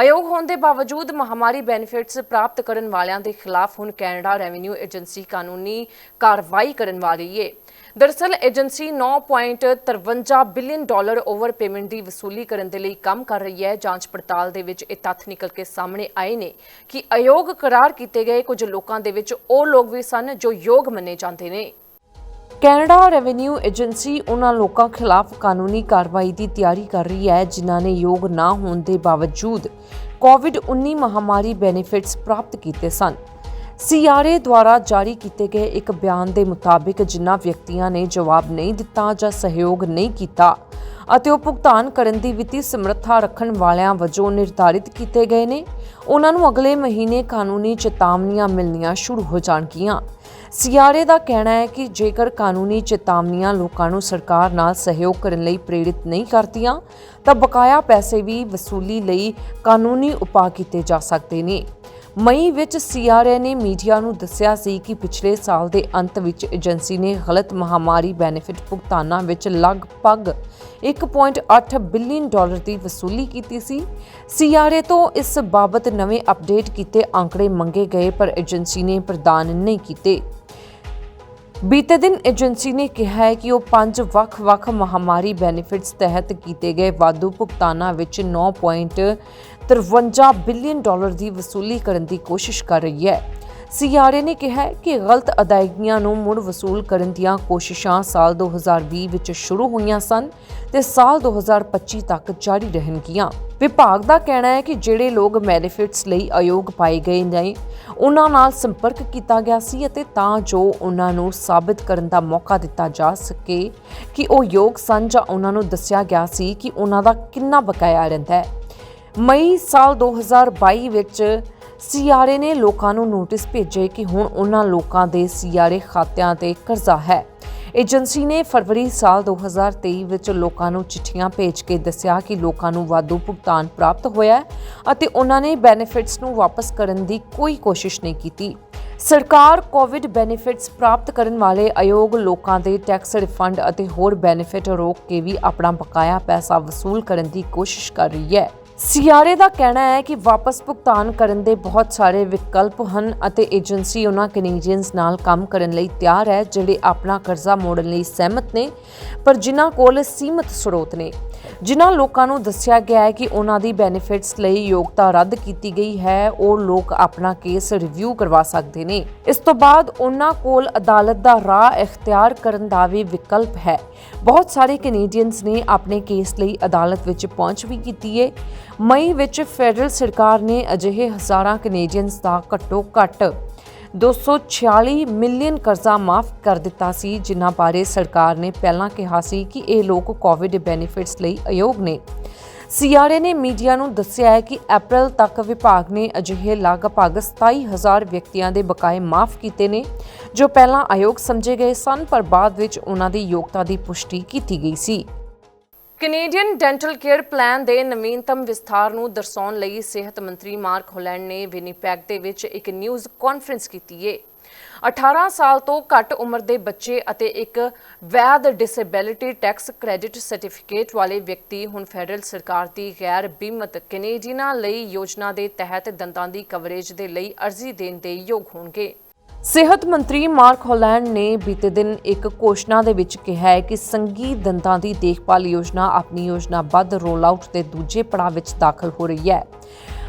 ਅਯੋਗ ਹੋਣ ਦੇ ਬਾਵਜੂਦ ਮਹਾਮਾਰੀ ਬੈਨੀਫਿਟਸ ਪ੍ਰਾਪਤ ਕਰਨ ਵਾਲਿਆਂ ਦੇ ਖਿਲਾਫ ਹੁਣ ਕੈਨੇਡਾ ਰੈਵਨਿਊ ਏਜੰਸੀ ਕਾਨੂੰਨੀ ਕਾਰਵਾਈ ਕਰਨ ਵਾਲੀ ਹੈ ਦਰਅਸਲ agency 9.53 billion dollar over payment ਦੀ ਵਸੂਲੀ ਕਰਨ ਦੇ ਲਈ ਕੰਮ ਕਰ ਰਹੀ ਹੈ। ਜਾਂਚ ਪੜਤਾਲ ਦੇ ਵਿੱਚ ਇਹ ਤੱਥ ਨਿਕਲ ਕੇ ਸਾਹਮਣੇ ਆਏ ਨੇ ਕਿ ਅਯੋਗ ਕਰਾਰ ਕੀਤੇ ਗਏ ਕੁਝ ਲੋਕਾਂ ਦੇ ਵਿੱਚ ਉਹ ਲੋਕ ਵੀ ਸਨ ਜੋ ਯੋਗ ਮੰਨੇ ਜਾਂਦੇ ਨੇ। ਕੈਨੇਡਾ ਰੈਵਨਿਊ ਏਜੰਸੀ ਉਹਨਾਂ ਲੋਕਾਂ ਖਿਲਾਫ ਕਾਨੂੰਨੀ ਕਾਰਵਾਈ ਦੀ ਤਿਆਰੀ ਕਰ ਰਹੀ ਹੈ, ਜਿਨ੍ਹਾਂ ਨੇ ਯੋਗ ਨਾ ਹੋਣ ਦੇ ਬਾਵਜੂਦ ਕੋਵਿਡ-19 ਮਹਾਮਾਰੀ ਬੈਨੀਫਿਟਸ ਪ੍ਰਾਪਤ ਕੀਤੇ ਸਨ। ਸੀਆਰਏ ਦੁਆਰਾ ਜਾਰੀ ਕੀਤੇ ਗਏ ਇੱਕ ਬਿਆਨ ਦੇ ਮੁਤਾਬਿਕ ਜਿਨ੍ਹਾਂ ਵਿਅਕਤੀਆਂ ਨੇ ਜਵਾਬ ਨਹੀਂ ਦਿੱਤਾ ਜਾਂ ਸਹਿਯੋਗ ਨਹੀਂ ਕੀਤਾ ਅਤੇ ਉਹ ਭੁਗਤਾਨ ਕਰਨ ਦੀ ਵਿੱਤੀ ਸਮਰੱਥਾ ਰੱਖਣ ਵਾਲਿਆਂ ਵਜੋਂ ਨਿਰਧਾਰਿਤ ਕੀਤੇ ਗਏ ਨੇ, ਉਹਨਾਂ ਨੂੰ ਅਗਲੇ ਮਹੀਨੇ ਕਾਨੂੰਨੀ ਚੇਤਾਵਨੀਆਂ ਮਿਲਣੀਆਂ ਸ਼ੁਰੂ ਹੋ ਜਾਣਗੀਆਂ। ਸੀਆਰਏ ਦਾ ਕਹਿਣਾ ਹੈ ਕਿ ਜੇਕਰ ਕਾਨੂੰਨੀ ਚੇਤਾਵਨੀਆਂ ਲੋਕਾਂ ਨੂੰ ਸਰਕਾਰ ਨਾਲ ਸਹਿਯੋਗ ਕਰਨ ਲਈ ਪ੍ਰੇਰਿਤ ਨਹੀਂ ਕਰਦੀਆਂ, ਤਾਂ ਬਕਾਇਆ ਪੈਸੇ ਵੀ ਵਸੂਲੀ ਲਈ ਕਾਨੂੰਨੀ ਉਪਾਅ ਕੀਤੇ ਜਾ ਸਕਦੇ ਨੇ। ਮਈ ਵਿੱਚ ਸੀਆਰਏ ਨੇ ਮੀਡੀਆ ਨੂੰ ਦੱਸਿਆ ਸੀ ਕਿ ਪਿਛਲੇ ਸਾਲ ਦੇ ਅੰਤ ਵਿੱਚ ਏਜੰਸੀ ਨੇ ਗਲਤ ਮਹਾਮਾਰੀ ਬੈਨੀਫਿਟ ਭੁਗਤਾਨਾਂ ਵਿੱਚ ਲਗਭਗ 1.8 ਬਿਲੀਅਨ ਡਾਲਰ ਦੀ ਵਸੂਲੀ ਕੀਤੀ ਸੀ। ਸੀਆਰਏ ਤੋਂ ਇਸ ਬਾਬਤ ਨਵੇਂ ਅਪਡੇਟ ਕੀਤੇ ਅੰਕੜੇ ਮੰਗੇ ਗਏ, ਪਰ ਏਜੰਸੀ ਨੇ ਪ੍ਰਦਾਨ ਨਹੀਂ ਕੀਤੇ। ਬੀਤੇ ਦਿਨ ਏਜੰਸੀ ਨੇ ਕਿਹਾ ਹੈ ਕਿ ਉਹ ਪੰਜ ਵੱਖ-ਵੱਖ ਮਹਾਮਾਰੀ ਬੈਨੀਫਿਟਸ ਤਹਿਤ ਕੀਤੇ ਗਏ ਵਾਧੂ ਭੁਗਤਾਨਾਂ ਵਿੱਚ 9.53 ਬਿਲੀਅਨ ਡਾਲਰ ਦੀ ਵਸੂਲੀ ਕਰਨ ਦੀ ਕੋਸ਼ਿਸ਼ ਕਰ ਰਹੀ ਹੈ। ਸੀਆਰਏ ਨੇ ਕਿਹਾ ਕਿ ਗਲਤ ਅਦਾਇਗੀਆਂ ਨੂੰ ਮੁੜ ਵਸੂਲ ਕਰਨ ਦੀਆਂ ਕੋਸ਼ਿਸ਼ਾਂ ਸਾਲ 2020 ਵਿੱਚ ਸ਼ੁਰੂ ਹੋਈਆਂ ਸਨ ਤੇ ਸਾਲ 2025 ਤੱਕ ਜਾਰੀ ਰਹਿਣਗੀਆਂ। ਵਿਭਾਗ ਦਾ ਕਹਿਣਾ ਹੈ ਕਿ ਜਿਹੜੇ ਲੋਕ ਬੈਨੀਫਿਟਸ ਲਈ ਅਯੋਗ ਪਾਏ ਗਏ ਨੇ, ਉਹਨਾਂ ਨਾਲ ਸੰਪਰਕ ਕੀਤਾ ਗਿਆ ਸੀ ਅਤੇ ਤਾਂ ਜੋ ਉਹਨਾਂ ਨੂੰ ਸਾਬਿਤ ਕਰਨ ਦਾ ਮੌਕਾ ਦਿੱਤਾ ਜਾ ਸਕੇ ਕਿ ਉਹ ਯੋਗ ਸਨ ਜਾਂ ਉਹਨਾਂ ਨੂੰ ਦੱਸਿਆ ਗਿਆ ਸੀ ਕਿ ਉਹਨਾਂ ਦਾ ਕਿੰਨਾ ਬਕਾਇਆ ਰਹਿੰਦਾ ਹੈ। ਮਈ ਸਾਲ 2022 ਵਿੱਚ ਸੀਆਰਏ ਨੇ ਲੋਕਾਂ ਨੂੰ ਨੋਟਿਸ ਭੇਜੇ ਕਿ ਹੁਣ ਉਹਨਾਂ ਲੋਕਾਂ ਦੇ ਸੀਆਰਏ ਖਾਤਿਆਂ ਤੇ ਕਰਜ਼ਾ ਹੈ। ਏਜੰਸੀ ਨੇ ਫਰਵਰੀ ਸਾਲ 2023 ਵਿੱਚ ਲੋਕਾਂ ਨੂੰ ਚਿੱਠੀਆਂ ਭੇਜ ਕੇ ਦੱਸਿਆ ਕਿ ਲੋਕਾਂ ਨੂੰ ਵਾਧੂ ਭੁਗਤਾਨ ਪ੍ਰਾਪਤ ਹੋਇਆ ਅਤੇ ਉਹਨਾਂ ਨੇ ਬੈਨੀਫਿਟਸ ਨੂੰ ਵਾਪਸ ਕਰਨ ਦੀ ਕੋਈ ਕੋਸ਼ਿਸ਼ ਨਹੀਂ ਕੀਤੀ। ਸਰਕਾਰ ਕੋਵਿਡ ਬੈਨੀਫਿਟਸ ਪ੍ਰਾਪਤ ਕਰਨ ਵਾਲੇ ਅਯੋਗ ਲੋਕਾਂ ਦੇ ਟੈਕਸ ਰਿਫੰਡ ਅਤੇ ਹੋਰ ਬੈਨੀਫਿਟ ਰੋਕ ਕੇ ਵੀ ਆਪਣਾ ਬਕਾਇਆ ਪੈਸਾ ਵਸੂਲ ਕਰਨ ਦੀ ਕੋਸ਼ਿਸ਼ ਕਰ ਰਹੀ ਹੈ। ਸੀਆਰਏ ਦਾ ਕਹਿਣਾ ਹੈ ਕਿ ਵਾਪਸ ਭੁਗਤਾਨ ਕਰਨ ਦੇ ਬਹੁਤ ਸਾਰੇ ਵਿਕਲਪ ਹਨ ਅਤੇ ਏਜੰਸੀ ਉਹਨਾਂ ਕੈਨੇਡੀਅਨਸ ਨਾਲ ਕੰਮ ਕਰਨ ਲਈ ਤਿਆਰ ਹੈ ਜਿਹੜੇ ਆਪਣਾ ਕਰਜ਼ਾ ਮੋੜਨ ਲਈ ਸਹਿਮਤ ਨੇ, ਪਰ ਜਿਨ੍ਹਾਂ ਕੋਲ ਸੀਮਤ ਸਰੋਤ ਨੇ। ਜਿਨ੍ਹਾਂ ਲੋਕਾਂ ਨੂੰ ਦੱਸਿਆ ਗਿਆ ਹੈ ਕਿ ਉਹਨਾਂ ਦੀ ਬੈਨੀਫਿਟਸ ਲਈ ਯੋਗਤਾ ਰੱਦ ਕੀਤੀ ਗਈ ਹੈ, ਉਹ ਲੋਕ ਆਪਣਾ ਕੇਸ ਰਿਵਿਊ ਕਰਵਾ ਸਕਦੇ ਨੇ। ਇਸ ਤੋਂ ਬਾਅਦ ਉਹਨਾਂ ਕੋਲ ਅਦਾਲਤ ਦਾ ਰਾਹ ਇਖਤਿਆਰ ਕਰਨ ਦਾ ਵੀ ਵਿਕਲਪ ਹੈ। ਬਹੁਤ ਸਾਰੇ ਕੈਨੇਡੀਅਨਸ ਨੇ ਆਪਣੇ ਕੇਸ ਲਈ ਅਦਾਲਤ ਵਿੱਚ ਪਹੁੰਚ ਵੀ ਕੀਤੀ ਹੈ ਮਈ ਵਿੱਚ ਫੈਡਰਲ ਸਰਕਾਰ ਨੇ ਅਜਿਹੇ ਹਜ਼ਾਰਾਂ ਕੈਨੇਡੀਅਨਸ ਦਾ ਘੱਟੋ ਘੱਟ 246 ਮਿਲੀਅਨ ਕਰਜ਼ਾ ਮਾਫ ਕਰ ਦਿੱਤਾ ਸੀ, ਜਿਨ੍ਹਾਂ ਬਾਰੇ ਸਰਕਾਰ ਨੇ ਪਹਿਲਾਂ ਕਿਹਾ ਸੀ ਕਿ ਇਹ ਲੋਕ ਕੋਵਿਡ ਬੈਨੀਫਿਟਸ ਲਈ ਅਯੋਗ ਨੇ। ਸੀਆਰਏ ਨੇ ਮੀਡੀਆ ਨੂੰ ਦੱਸਿਆ ਹੈ ਕਿ ਅਪ੍ਰੈਲ ਤੱਕ ਵਿਭਾਗ ਨੇ ਅਜਿਹੇ ਲਗਭਗ 27000 ਵਿਅਕਤੀਆਂ ਦੇ ਬਕਾਏ ਮਾਫ ਕੀਤੇ ਨੇ, ਜੋ ਪਹਿਲਾਂ ਅਯੋਗ ਸਮਝੇ ਗਏ ਸਨ, ਪਰ ਬਾਅਦ ਵਿੱਚ ਉਹਨਾਂ ਦੀ ਯੋਗਤਾ ਦੀ ਪੁਸ਼ਟੀ ਕੀਤੀ ਗਈ ਸੀ। ਕੈਨੇਡੀਅਨ ਡੈਂਟਲ ਕੇਅਰ ਪਲਾਨ ਦੇ ਨਵੀਨਤਮ ਵਿਸਥਾਰ ਨੂੰ ਦਰਸਾਉਣ ਲਈ ਸਿਹਤ ਮੰਤਰੀ ਮਾਰਕ ਹੋਲੈਂਡ ਨੇ ਵਿਨੀਪੈਗ ਦੇ ਵਿੱਚ ਇੱਕ ਨਿਊਜ਼ ਕਾਨਫਰੰਸ ਕੀਤੀ ਹੈ 18 ਸਾਲ ਤੋਂ ਘੱਟ ਉਮਰ ਦੇ ਬੱਚੇ ਅਤੇ ਇੱਕ ਵੈਧ ਡਿਸੇਬਿਲਿਟੀ ਟੈਕਸ ਕ੍ਰੈਡਿਟ ਸਰਟੀਫਿਕੇਟ ਵਾਲੇ ਵਿਅਕਤੀ ਹੁਣ ਫੈਡਰਲ ਸਰਕਾਰ ਦੀ ਗੈਰ ਬੀਮਤ ਕੈਨੇਡੀਅਨਾਂ ਲਈ ਯੋਜਨਾ ਦੇ ਤਹਿਤ ਦੰਦਾਂ ਦੀ ਕਵਰੇਜ ਦੇ ਲਈ ਅਰਜ਼ੀ ਦੇਣ ਦੇ ਯੋਗ ਹੋਣਗੇ। ਸਿਹਤ ਮੰਤਰੀ ਮਾਰਕ ਹੋਲੈਂਡ ਨੇ ਬੀਤੇ ਦਿਨ ਇੱਕ ਘੋਸ਼ਣਾ ਦੇ ਵਿੱਚ ਕਿਹਾ ਹੈ ਕਿ ਸੰਗੀ ਦੰਦਾਂ ਦੀ ਦੇਖਭਾਲ ਯੋਜਨਾ ਆਪਣੀ ਯੋਜਨਾਬੱਧ ਰੋਲ-ਆਊਟ ਦੇ ਦੂਜੇ ਪੜਾਅ ਵਿੱਚ ਦਾਖਲ ਹੋ ਰਹੀ ਹੈ।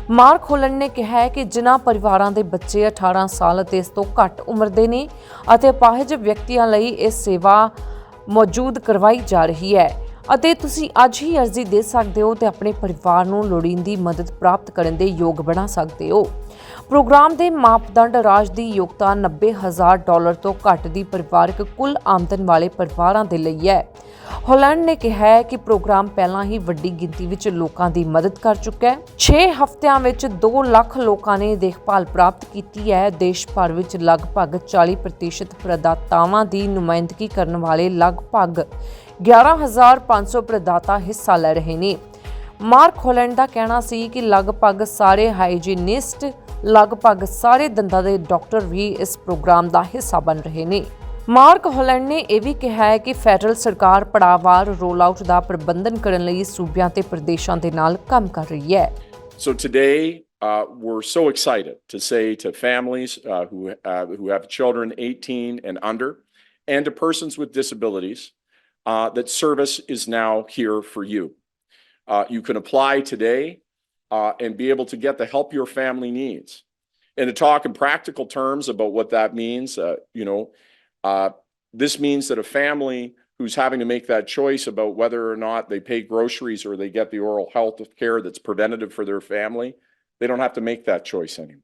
ਮਾਰਕ ਹੋਲੈਂਡ ਨੇ ਕਿਹਾ ਹੈ ਕਿ ਜਿਨ੍ਹਾਂ ਪਰਿਵਾਰਾਂ ਦੇ ਬੱਚੇ 18 ਸਾਲ ਅਤੇ ਇਸ ਤੋਂ ਘੱਟ ਉਮਰ ਦੇ ਨੇ ਅਤੇ ਅਪਾਹਜ ਵਿਅਕਤੀਆਂ ਲਈ ਇਹ ਸੇਵਾ ਮੌਜੂਦ ਕਰਵਾਈ ਜਾ ਰਹੀ ਹੈ। ਅਤੇ ਤੁਸੀਂ ਅੱਜ ਹੀ ਅਰਜ਼ੀ ਦੇ ਸਕਦੇ ਹੋ ਤੇ ਆਪਣੇ ਪਰਿਵਾਰ ਨੂੰ ਲੋੜੀਂਦੀ ਮਦਦ ਪ੍ਰਾਪਤ ਕਰਨ ਦੇ ਯੋਗ ਬਣਾ ਸਕਦੇ ਹੋ। ਪ੍ਰੋਗਰਾਮ ਦੇ ਮਾਪਦੰਡ ਰਾਜ ਦੀ ਯੋਗਤਾ 90000 ਡਾਲਰ ਤੋਂ ਘੱਟ ਦੀ ਪਰਿਵਾਰਕ ਕੁੱਲ ਆਮਦਨ ਵਾਲੇ ਪਰਿਵਾਰਾਂ ਦੇ ਲਈ ਹੈ। ਹਾਲੈਂਡ ਨੇ ਕਿਹਾ ਹੈ ਕਿ ਪ੍ਰੋਗਰਾਮ ਪਹਿਲਾਂ ਹੀ ਵੱਡੀ ਗਿਣਤੀ ਵਿੱਚ ਲੋਕਾਂ ਦੀ ਮਦਦ ਕਰ ਚੁੱਕਾ ਹੈ। 6 ਹਫ਼ਤਿਆਂ ਵਿੱਚ 2 ਲੱਖ ਲੋਕਾਂ ਨੇ ਦੇਖਭਾਲ ਪ੍ਰਾਪਤ ਕੀਤੀ ਹੈ। ਦੇਸ਼ ਭਰ ਵਿੱਚ ਲਗਭਗ 40% ਪ੍ਰਦਾਤਾਵਾਂ ਦੀ ਨੁਮਾਇੰਦਗੀ ਕਰਨ ਵਾਲੇ ਲਗਭਗ 11500 ਪ੍ਰਦਾਤਾ ਹਿੱਸਾ ਲੈ ਰਹੇ ਨੇ। ਮਾਰਕ ਹੋਲੈਂਡ ਦਾ ਕਹਿਣਾ ਸੀ ਕਿ ਲਗਭਗ ਸਾਰੇ ਹਾਈਜੀਨਿਸਟ ਲਗਭਗ ਸਾਰੇ ਦੰਦਾਂ ਦੇ ਡਾਕਟਰ ਵੀ ਇਸ ਪ੍ਰੋਗਰਾਮ ਦਾ ਹਿੱਸਾ ਬਣ ਰਹੇ ਨੇ। ਮਾਰਕ ਹੋਲੈਂਡ ਨੇ ਇਹ ਵੀ ਕਿਹਾ ਹੈ ਕਿ ਫੈਡਰਲ ਸਰਕਾਰ ਪੜਾਵਾਰ ਰੋਲ ਦਾ ਪ੍ਰਬੰਧਨ ਕਰਨ ਲਈ ਸੂਬਿਆਂ ਤੇ ਪ੍ਰਦੇਸ਼ਾਂ ਦੇ ਨਾਲ ਕੰਮ ਕਰ ਰਹੀ ਹੈ। So today, uh, we're so excited to say to families uh, who, uh, who have children 18 and under, and to persons with disabilities, uh, that service is now here for you. Uh, you can apply today uh, and be able to get the help your family needs. And to talk in practical terms about what that means, uh, you know, uh, this means that a family who's having to make that choice about whether or not they pay groceries or they get the oral health care that's preventative for their family, they don't have to make that choice anymore.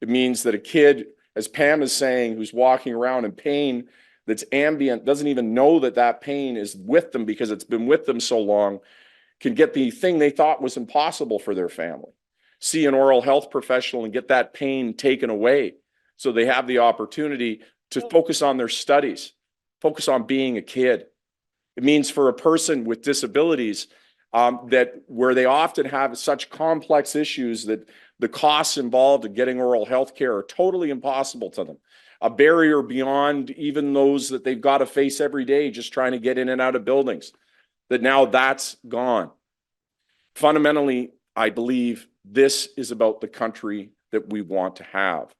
It means that a kid, as Pam is saying, who's walking around in pain that's ambient, doesn't even know that that pain is with them because it's been with them so long, can get the thing they thought was impossible for their family. See an oral health professional and get that pain taken away so they have the opportunity to focus on their studies, focus on being a kid. It means for a person with disabilities um, that where they often have such complex issues that the costs involved in getting oral health care are totally impossible to them. A barrier beyond even those that they've got to face every day just trying to get in and out of buildings. That now that's gone. Fundamentally, I believe this is about the country that we want to have.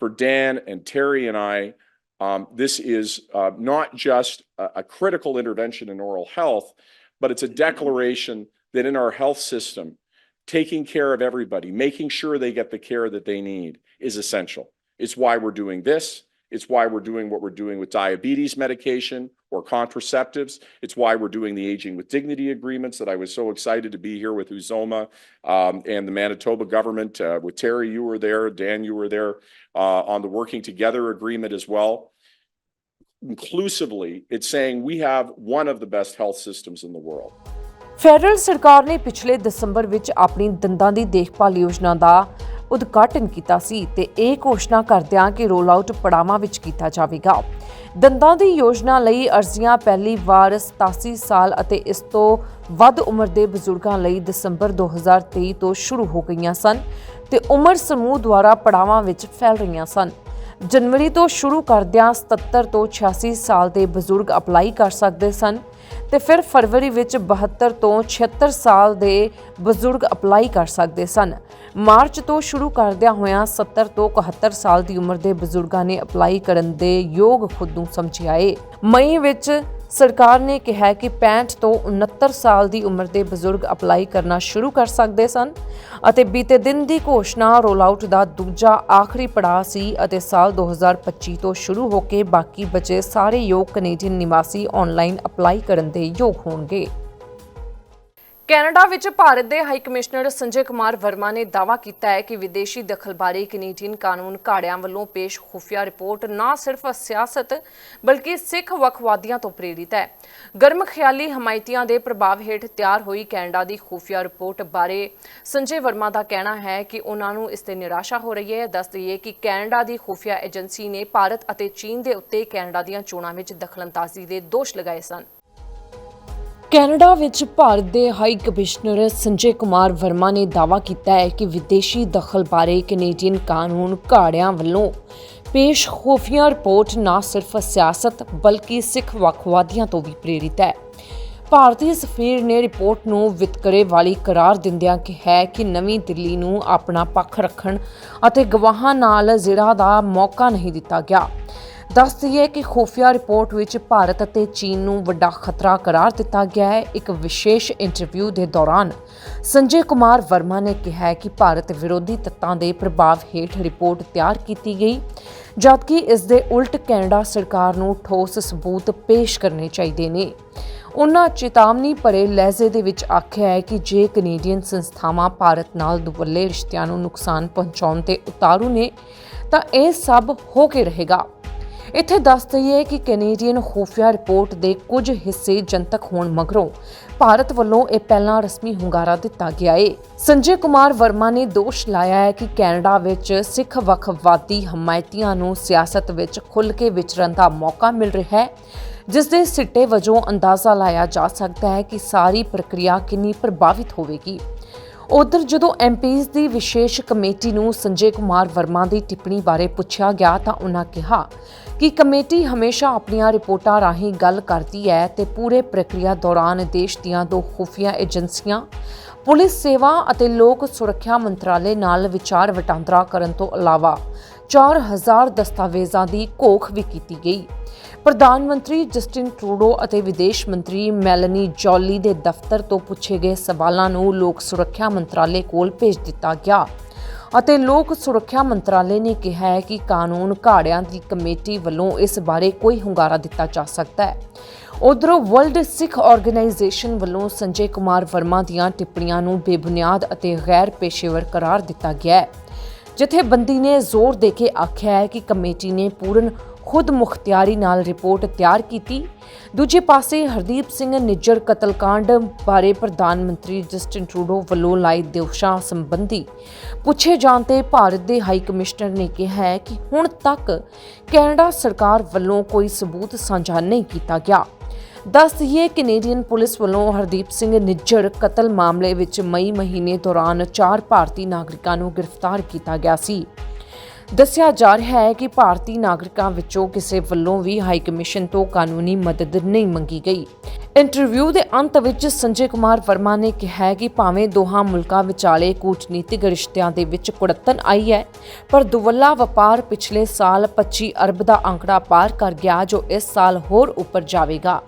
For Dan and Terry and I, um, this is uh, not just a, a critical intervention in oral health, but it's a declaration that in our health system, taking care of everybody, making sure they get the care that they need is essential. It's why we're doing this. It's why we're doing what we're doing with diabetes medication or contraceptives. It's why we're doing the Aging with Dignity agreements that I was so excited to be here with Uzoma um, and the Manitoba government. Uh, with Terry, you were there. Dan, you were there uh, on the Working Together agreement as well. Inclusively, it's saying we have one of the best health systems in the world. Federal ਸਰਕਾਰ ਨੇ ਪਿਛਲੇ ਦਸੰਬਰ ਵਿੱਚ ਆਪਣੀ ਦੰਦਾਂ ਦੀ ਦੇਖਭਾਲ ਯੋਜਨਾ ਦਾ ਉਦਘਾਟਨ ਕੀਤਾ ਸੀ ਤੇ ਇਹ ਘੋਸ਼ਣਾ ਕਰਦਿਆਂ ਕਿ ਰੋਲ ਆਊਟ ਪੜਾਵਾਂ ਵਿੱਚ ਕੀਤਾ ਜਾਵੇਗਾ। ਦੰਦਾਂ ਦੀ ਯੋਜਨਾ ਲਈ ਅਰਜ਼ੀਆਂ ਪਹਿਲੀ ਵਾਰ 87 ਸਾਲ ਅਤੇ ਇਸ ਤੋਂ ਵੱਧ ਉਮਰ ਦੇ ਬਜ਼ੁਰਗਾਂ ਲਈ ਦਸੰਬਰ 2023 ਤੋਂ ਸ਼ੁਰੂ ਹੋ ਗਈਆਂ ਸਨ ਤੇ ਉਮਰ ਸਮੂਹ ਦੁਆਰਾ ਪੜਾਵਾਂ ਵਿੱਚ ਫੈਲ ਰਹੀਆਂ ਸਨ। ਜਨਵਰੀ ਤੋਂ ਸ਼ੁਰੂ ਕਰਦਿਆਂ 77 ਤੋਂ 86 ਸਾਲ ਦੇ ਬਜ਼ੁਰਗ ਅਪਲਾਈ ਕਰ ਸਕਦੇ ਸਨ ਤੇ ਫਿਰ ਫਰਵਰੀ ਵਿੱਚ 72 ਤੋਂ 76 ਸਾਲ ਦੇ ਬਜ਼ੁਰਗ ਅਪਲਾਈ ਕਰ ਸਕਦੇ ਸਨ। ਮਾਰਚ ਤੋਂ ਸ਼ੁਰੂ ਕਰਦਿਆਂ ਹੋਇਆਂ 70 ਤੋਂ 71 ਸਾਲ ਦੀ ਉਮਰ ਦੇ ਬਜ਼ੁਰਗਾਂ ਨੇ ਅਪਲਾਈ ਕਰਨ ਦੇ ਯੋਗ ਖੁਦ ਨੂੰ ਸਮਝਿਆ ਏ ਮਈ ਵਿੱਚ ਸਰਕਾਰ ਨੇ ਕਿਹਾ ਕਿ 65 ਤੋਂ 69 ਸਾਲ ਦੀ ਉਮਰ ਦੇ ਬਜ਼ੁਰਗ ਅਪਲਾਈ ਕਰਨਾ ਸ਼ੁਰੂ ਕਰ ਸਕਦੇ ਸਨ ਅਤੇ ਬੀਤੇ ਦਿਨ ਦੀ ਘੋਸ਼ਣਾ ਰੋਲ ਆਊਟ ਦਾ ਦੂਜਾ ਆਖਰੀ ਪੜਾਅ ਸੀ ਅਤੇ ਸਾਲ 2025 ਤੋਂ ਸ਼ੁਰੂ ਹੋ ਕੇ ਬਾਕੀ ਬਚੇ ਸਾਰੇ ਯੋਗ ਕੈਨੇਡੀਅਨ ਨਿਵਾਸੀ ਆਨਲਾਈਨ ਅਪਲਾਈ ਕਰਨ ਦੇ ਯੋਗ ਹੋਣਗੇ। ਕੈਨੇਡਾ ਵਿੱਚ ਭਾਰਤ ਦੇ ਹਾਈ ਕਮਿਸ਼ਨਰ ਸੰਜੇ ਕੁਮਾਰ ਵਰਮਾ ਨੇ ਦਾਅਵਾ ਕੀਤਾ ਹੈ ਕਿ ਵਿਦੇਸ਼ੀ ਦਖਲ ਬਾਰੇ ਕੈਨੇਡੀਅਨ ਕਾਨੂੰਨ ਘਾੜਿਆਂ ਵੱਲੋਂ ਪੇਸ਼ ਖੁਫੀਆ ਰਿਪੋਰਟ ਨਾ ਸਿਰਫ ਸਿਆਸਤ, ਬਲਕਿ ਸਿੱਖ ਵੱਖਵਾਦੀਆਂ ਤੋਂ ਪ੍ਰੇਰਿਤ ਹੈ। ਗਰਮ ਖਿਆਲੀ ਹਮਾਇਤੀਆਂ ਦੇ ਪ੍ਰਭਾਵ ਹੇਠ ਤਿਆਰ ਹੋਈ ਕੈਨੇਡਾ ਦੀ ਖੁਫੀਆ ਰਿਪੋਰਟ ਬਾਰੇ ਸੰਜੇ ਵਰਮਾ ਦਾ ਕਹਿਣਾ ਹੈ ਕਿ ਉਹਨਾਂ ਨੂੰ ਇਸ ਤੇ ਨਿਰਾਸ਼ਾ ਹੋ ਰਹੀ ਹੈ। ਦੱਸ ਦਈਏ ਕਿ ਕੈਨੇਡਾ ਦੀ ਖੁਫੀਆ ਏਜੰਸੀ ਨੇ ਭਾਰਤ ਅਤੇ ਚੀਨ ਦੇ ਉੱਤੇ ਕੈਨੇਡਾ ਦੀਆਂ ਚੋਣਾਂ ਵਿੱਚ ਦਖਲਅੰਦਾਜ਼ੀ ਦੇ ਦੋਸ਼ ਲਗਾਏ ਸਨ। ਕੈਨੇਡਾ ਵਿੱਚ ਭਾਰਤ ਦੇ ਹਾਈ ਕਮਿਸ਼ਨਰ ਸੰਜੇ ਕੁਮਾਰ ਵਰਮਾ ਨੇ ਦਾਅਵਾ ਕੀਤਾ ਹੈ ਕਿ ਵਿਦੇਸ਼ੀ ਦਖਲ ਬਾਰੇ ਕੈਨੇਡੀਅਨ ਕਾਨੂੰਨ ਘਾੜਿਆਂ ਵੱਲੋਂ ਪੇਸ਼ ਖੁਫੀਆ ਰਿਪੋਰਟ ਨਾ ਸਿਰਫ ਸਿਆਸਤ, ਬਲਕਿ ਸਿੱਖ ਵੱਖਵਾਦੀਆਂ ਤੋਂ ਵੀ ਪ੍ਰੇਰਿਤ ਹੈ। ਭਾਰਤੀ ਸਫੀਰ ਨੇ ਰਿਪੋਰਟ ਨੂੰ ਵਿਤਕਰੇ ਵਾਲੀ ਕਰਾਰ ਦਿੰਦਿਆਂ ਕਿਹਾ ਕਿ ਨਵੀਂ ਦਿੱਲੀ ਨੂੰ ਆਪਣਾ ਪੱਖ ਰੱਖਣ ਅਤੇ ਗਵਾਹਾਂ ਨਾਲ ਜ਼ਿਰਾ ਦਾ ਮੌਕਾ ਨਹੀਂ ਦਿੱਤਾ ਗਿਆ। ਦੱਸ ਦਈਏ ਕਿ ਖੁਫੀਆ ਰਿਪੋਰਟ ਵਿੱਚ ਭਾਰਤ ਅਤੇ ਚੀਨ ਨੂੰ ਵੱਡਾ ਖਤਰਾ ਕਰਾਰ ਦਿੱਤਾ ਗਿਆ ਹੈ। ਇੱਕ ਵਿਸ਼ੇਸ਼ ਇੰਟਰਵਿਊ ਦੇ ਦੌਰਾਨ ਸੰਜੇ ਕੁਮਾਰ ਵਰਮਾ ਨੇ ਕਿਹਾ ਕਿ ਭਾਰਤ ਵਿਰੋਧੀ ਤੱਤਾਂ ਦੇ ਪ੍ਰਭਾਵ ਹੇਠ ਰਿਪੋਰਟ ਤਿਆਰ ਕੀਤੀ ਗਈ, ਜਦਕਿ ਇਸ ਦੇ ਉਲਟ ਕੈਨੇਡਾ ਸਰਕਾਰ ਨੂੰ ਠੋਸ ਸਬੂਤ ਪੇਸ਼ ਕਰਨੇ ਚਾਹੀਦੇ ਨੇ। ਉਹਨਾਂ ਚੇਤਾਵਨੀ ਭਰੇ ਲਹਿਜ਼ੇ ਦੇ ਵਿੱਚ ਆਖਿਆ ਹੈ ਕਿ ਜੇ ਕੈਨੇਡੀਅਨ ਸੰਸਥਾਵਾਂ ਭਾਰਤ ਨਾਲ ਦੁਵੱਲੇ ਰਿਸ਼ਤਿਆਂ ਨੂੰ ਨੁਕਸਾਨ ਪਹੁੰਚਾਉਣ ਤੇ ਉਤਾਰੂ ਨੇ, ਤਾਂ ਇਹ ਸਭ ਹੋ ਕੇ ਰਹੇਗਾ। ਇੱਥੇ ਦੱਸ ਦਈਏ ਕਿ ਕੈਨੇਡੀਅਨ ਖੁਫੀਆ ਰਿਪੋਰਟ ਦੇ ਕੁਝ ਹਿੱਸੇ ਜਨਤਕ ਹੋਣ ਮਗਰੋਂ ਭਾਰਤ ਵੱਲੋਂ ਇਹ ਪਹਿਲਾਂ ਰਸਮੀ ਹੁੰਗਾਰਾ ਦਿੱਤਾ ਗਿਆ ਹੈ ਸੰਜੇ ਕੁਮਾਰ ਵਰਮਾ ਨੇ ਦੋਸ਼ ਲਾਇਆ ਹੈ ਕਿ ਕੈਨੇਡਾ ਵਿੱਚ ਸਿੱਖ ਵੱਖਵਾਦੀ ਹਮਾਇਤੀਆਂ ਨੂੰ ਸਿਆਸਤ ਵਿੱਚ ਖੁੱਲ੍ਹ ਕੇ ਵਿਚਰਨ ਦਾ ਮੌਕਾ ਮਿਲ ਰਿਹਾ ਹੈ, ਜਿਸ ਦੇ ਸਿੱਟੇ ਵਜੋਂ ਅੰਦਾਜ਼ਾ ਲਾਇਆ ਜਾ ਸਕਦਾ ਹੈ ਕਿ ਸਾਰੀ ਪ੍ਰਕਿਰਿਆ ਕਿੰਨੀ ਪ੍ਰਭਾਵਿਤ ਹੋਵੇਗੀ। ਉਧਰ ਜਦੋਂ ਐਮਪੀਜ਼ ਦੀ ਵਿਸ਼ੇਸ਼ ਕਮੇਟੀ ਨੂੰ ਸੰਜੇ ਕੁਮਾਰ ਵਰਮਾ ਦੀ ਟਿੱਪਣੀ ਬਾਰੇ ਪੁੱਛਿਆ ਗਿਆ ਤਾਂ ਉਹਨਾਂ ਕਿਹਾ ਕਿ ਕਮੇਟੀ ਹਮੇਸ਼ਾ ਆਪਣੀਆਂ ਰਿਪੋਰਟਾਂ ਰਾਹੀਂ ਗੱਲ ਕਰਦੀ ਹੈ ਤੇ ਪੂਰੇ ਪ੍ਰਕਿਰਿਆ ਦੌਰਾਨ ਦੇਸ਼ ਦੀਆਂ ਦੋ ਖੁਫੀਆ ਏਜੰਸੀਆਂ, ਪੁਲਿਸ ਸੇਵਾ ਅਤੇ ਲੋਕ ਸੁਰੱਖਿਆ ਮੰਤਰਾਲੇ ਨਾਲ ਵਿਚਾਰ ਵਟਾਂਦਰਾ ਕਰਨ ਤੋਂ ਇਲਾਵਾ 4000 ਦਸਤਾਵੇਜ਼ਾਂ ਦੀ ਘੋਖ ਵੀ ਕੀਤੀ ਗਈ। ਪ੍ਰਧਾਨ ਮੰਤਰੀ ਜਸਟਿਨ ਟਰੂਡੋ ਅਤੇ ਵਿਦੇਸ਼ ਮੰਤਰੀ ਮੈਲਨੀ ਜੌਲੀ ਦੇ ਦਫ਼ਤਰ ਤੋਂ ਪੁੱਛੇ ਗਏ ਸਵਾਲਾਂ ਨੂੰ ਲੋਕ ਸੁਰੱਖਿਆ ਮੰਤਰਾਲੇ ਕੋਲ ਭੇਜ ਦਿੱਤਾ ਗਿਆ। ਅਤੇ ਲੋਕ ਸੁਰੱਖਿਆ ਮੰਤਰਾਲੇ ਨੇ ਕਿਹਾ ਹੈ ਕਿ ਕਾਨੂੰਨ ਘਾੜਿਆਂ ਦੀ ਕਮੇਟੀ ਵੱਲੋਂ ਇਸ ਬਾਰੇ ਕੋਈ ਹੁੰਗਾਰਾ ਦਿੱਤਾ ਜਾ ਸਕਦਾ ਹੈ। ਉਧਰੋਂ ਵਰਲਡ ਸਿੱਖ ਆਰਗੇਨਾਈਜੇਸ਼ਨ ਵੱਲੋਂ ਸੰਜੇ ਕੁਮਾਰ ਵਰਮਾ ਦੀਆਂ ਟਿੱਪਣੀਆਂ ਨੂੰ ਬੇਬੁਨਿਆਦ ਅਤੇ ਗੈਰ ਪੇਸ਼ੇਵਰ ਕਰਾਰ ਦਿੱਤਾ ਗਿਆ ਹੈ। ਜਥੇਬੰਦੀ ਨੇ ਜ਼ੋਰ ਦੇ ਕੇ ਆਖਿਆ ਹੈ ਕਿ ਕਮੇਟੀ ਨੇ ਪੂਰਨ ਖੁਦ ਮੁਖਤਿਆਰੀ ਨਾਲ ਰਿਪੋਰਟ ਤਿਆਰ ਕੀਤੀ। ਦੂਜੇ ਪਾਸੇ ਹਰਦੀਪ ਸਿੰਘ ਨਿੱਜਰ ਕਤਲकांड ਬਾਰੇ ਪ੍ਰਧਾਨ ਮੰਤਰੀ ਜਸਟਿਨ ਟਰੂਡੋ ਵੱਲੋਂ ਲਾਏ ਦੋਸ਼ਾਂ ਸੰਬੰਧੀ ਪੁੱਛੇ ਜਾਣ ਤੇ ਭਾਰਤ ਦੇ ਹਾਈ ਕਮਿਸ਼ਨਰ ਨੇ ਕਿਹਾ ਹੈ ਕਿ ਹੁਣ ਤੱਕ ਕੈਨੇਡਾ ਸਰਕਾਰ ਵੱਲੋਂ ਕੋਈ ਸਬੂਤ ਸਾਂਝਾ ਨਹੀਂ ਕੀਤਾ ਗਿਆ। ਦੱਸ ਦਈਏ ਕੈਨੇਡੀਅਨ ਪੁਲਿਸ ਵੱਲੋਂ ਹਰਦੀਪ ਸਿੰਘ ਨਿੱਜਰ ਕਤਲ ਮਾਮਲੇ ਵਿੱਚ ਮਈ ਮਹੀਨੇ ਦੌਰਾਨ ਚਾਰ ਭਾਰਤੀ ਨਾਗਰਿਕਾਂ ਨੂੰ ਗ੍ਰਿਫਤਾਰ ਕੀਤਾ ਗਿਆ ਸੀ। ਦੱਸਿਆ ਜਾ ਰਿਹਾ ਹੈ ਕਿ ਭਾਰਤੀ ਨਾਗਰਿਕਾਂ ਵਿੱਚੋਂ ਕਿਸੇ ਵੱਲੋਂ ਵੀ ਹਾਈ ਕਮਿਸ਼ਨ ਤੋਂ ਕਾਨੂੰਨੀ ਮਦਦ ਨਹੀਂ ਮੰਗੀ ਗਈ। ਇੰਟਰਵਿਊ ਦੇ ਅੰਤ ਵਿੱਚ ਸੰਜੇ ਕੁਮਾਰ ਵਰਮਾ ਨੇ ਕਿਹਾ ਕਿ ਭਾਵੇਂ ਦੋਹਾਂ ਮੁਲਕਾਂ ਵਿਚਾਲੇ ਕੂਟਨੀਤਿਕ ਰਿਸ਼ਤਿਆਂ ਦੇ ਵਿੱਚ ਕੁੜੱਤਨ ਆਈ ਹੈ, ਪਰ ਦੁਵੱਲਾ ਵਪਾਰ ਪਿਛਲੇ ਸਾਲ 25 ਅਰਬ ਦਾ ਅੰਕੜਾ ਪਾਰ ਕਰ ਗਿਆ ਜੋ ਇਸ ਸਾਲ ਹੋਰ ਉੱਪਰ ਜਾਵੇਗਾ।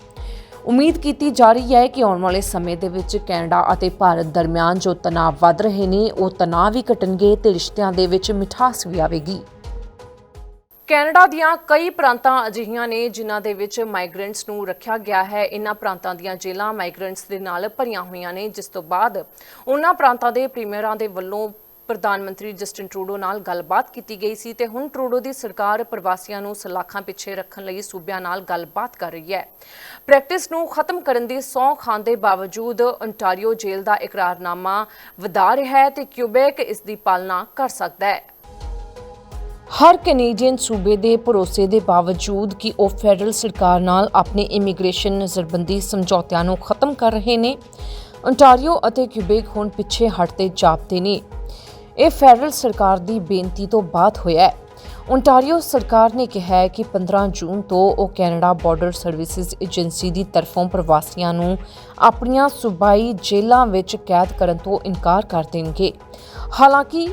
ਉਮੀਦ ਕੀਤੀ ਜਾ ਰਹੀ ਹੈ ਕਿ ਆਉਣ ਵਾਲੇ ਸਮੇਂ ਦੇ ਵਿੱਚ ਕੈਨੇਡਾ ਅਤੇ ਭਾਰਤ ਦਰਮਿਆਨ ਜੋ ਤਣਾਅ ਵੱਧ ਰਹੇ ਨੇ, ਉਹ ਤਣਾਅ ਵੀ ਘਟਣਗੇ ਤੇ ਰਿਸ਼ਤਿਆਂ ਦੇ ਵਿੱਚ ਮਿਠਾਸ ਵੀ ਆਵੇਗੀ। ਕੈਨੇਡਾ ਦੀਆਂ ਕਈ ਪ੍ਰਾਂਤਾਂ ਅਜਿਹੀਆਂ ਨੇ ਜਿਨ੍ਹਾਂ ਦੇ ਵਿੱਚ ਮਾਈਗ੍ਰੈਂਟਸ ਨੂੰ ਰੱਖਿਆ ਗਿਆ ਹੈ। ਇਨ੍ਹਾਂ ਪ੍ਰਾਂਤਾਂ ਦੀਆਂ ਜੇਲ੍ਹਾਂ ਮਾਈਗ੍ਰੈਂਟਸ ਦੇ ਨਾਲ ਭਰੀਆਂ ਹੋਈਆਂ ਨੇ, ਜਿਸ ਤੋਂ ਬਾਅਦ ਉਹਨਾਂ ਪ੍ਰਾਂਤਾਂ ਦੇ ਪ੍ਰੀਮੀਅਰਾਂ ਦੇ ਵੱਲੋਂ ਪ੍ਰਧਾਨ ਮੰਤਰੀ ਜਸਟਿਨ ਟਰੂਡੋ ਨਾਲ ਗੱਲਬਾਤ ਕੀਤੀ ਗਈ ਸੀ ਤੇ ਹੁਣ ਟਰੂਡੋ ਦੀ ਸਰਕਾਰ ਪ੍ਰਵਾਸੀਆਂ ਨੂੰ ਸਲਾਖਾਂ ਪਿੱਛੇ ਰੱਖਣ ਲਈ ਸੂਬਿਆਂ ਨਾਲ ਗੱਲਬਾਤ ਕਰ ਰਹੀ ਹੈ। ਪ੍ਰੈਕਟਿਸ ਨੂੰ ਖਤਮ ਕਰਨ ਦੀ ਸਹੁੰ ਖਾਣ ਦੇ ਬਾਵਜੂਦ ontario ਜੇਲ੍ਹ ਦਾ ਇਕਰਾਰਨਾਮਾ ਵਧਾ ਰਿਹਾ ਹੈ ਤੇ ਕਿਊਬੈਕ ਇਸ ਦੀ ਪਾਲਣਾ ਕਰ ਸਕਦਾ ਹੈ। ਹਰ ਕੈਨੇਡੀਅਨ ਸੂਬੇ ਦੇ ਭਰੋਸੇ ਦੇ ਬਾਵਜੂਦ ਕਿ ਉਹ ਫੈਡਰਲ ਸਰਕਾਰ ਨਾਲ ਆਪਣੇ ਇਮੀਗ੍ਰੇਸ਼ਨ ਨਜ਼ਰਬੰਦੀ ਸਮਝੌਤਿਆਂ ਨੂੰ ਖਤਮ ਕਰ ਰਹੇ ਨੇ ontario ਅਤੇ ਕਿਊਬੇਕ ਹੁਣ ਪਿੱਛੇ ਹਟਦੇ ਜਾਪਦੇ ਨੇ। ਇਹ ਫੈਡਰਲ ਸਰਕਾਰ ਦੀ ਬੇਨਤੀ ਤੋਂ ਬਾਅਦ ਹੋਇਆ ਹੈ। ontario ਸਰਕਾਰ ਨੇ ਕਿਹਾ ਹੈ ਕਿ 15 ਜੂਨ ਤੋਂ ਉਹ ਕੈਨੇਡਾ ਬਾਰਡਰ ਸਰਵਿਸਿਜ਼ ਏਜੰਸੀ ਦੀ ਤਰਫੋਂ ਪ੍ਰਵਾਸੀਆਂ ਨੂੰ ਆਪਣੀਆਂ ਸੂਬਾਈ ਜੇਲ੍ਹਾਂ ਵਿੱਚ ਕੈਦ ਕਰਨ ਤੋਂ ਇਨਕਾਰ ਕਰ ਦੇਣਗੇ। ਹਾਲਾਂਕਿ,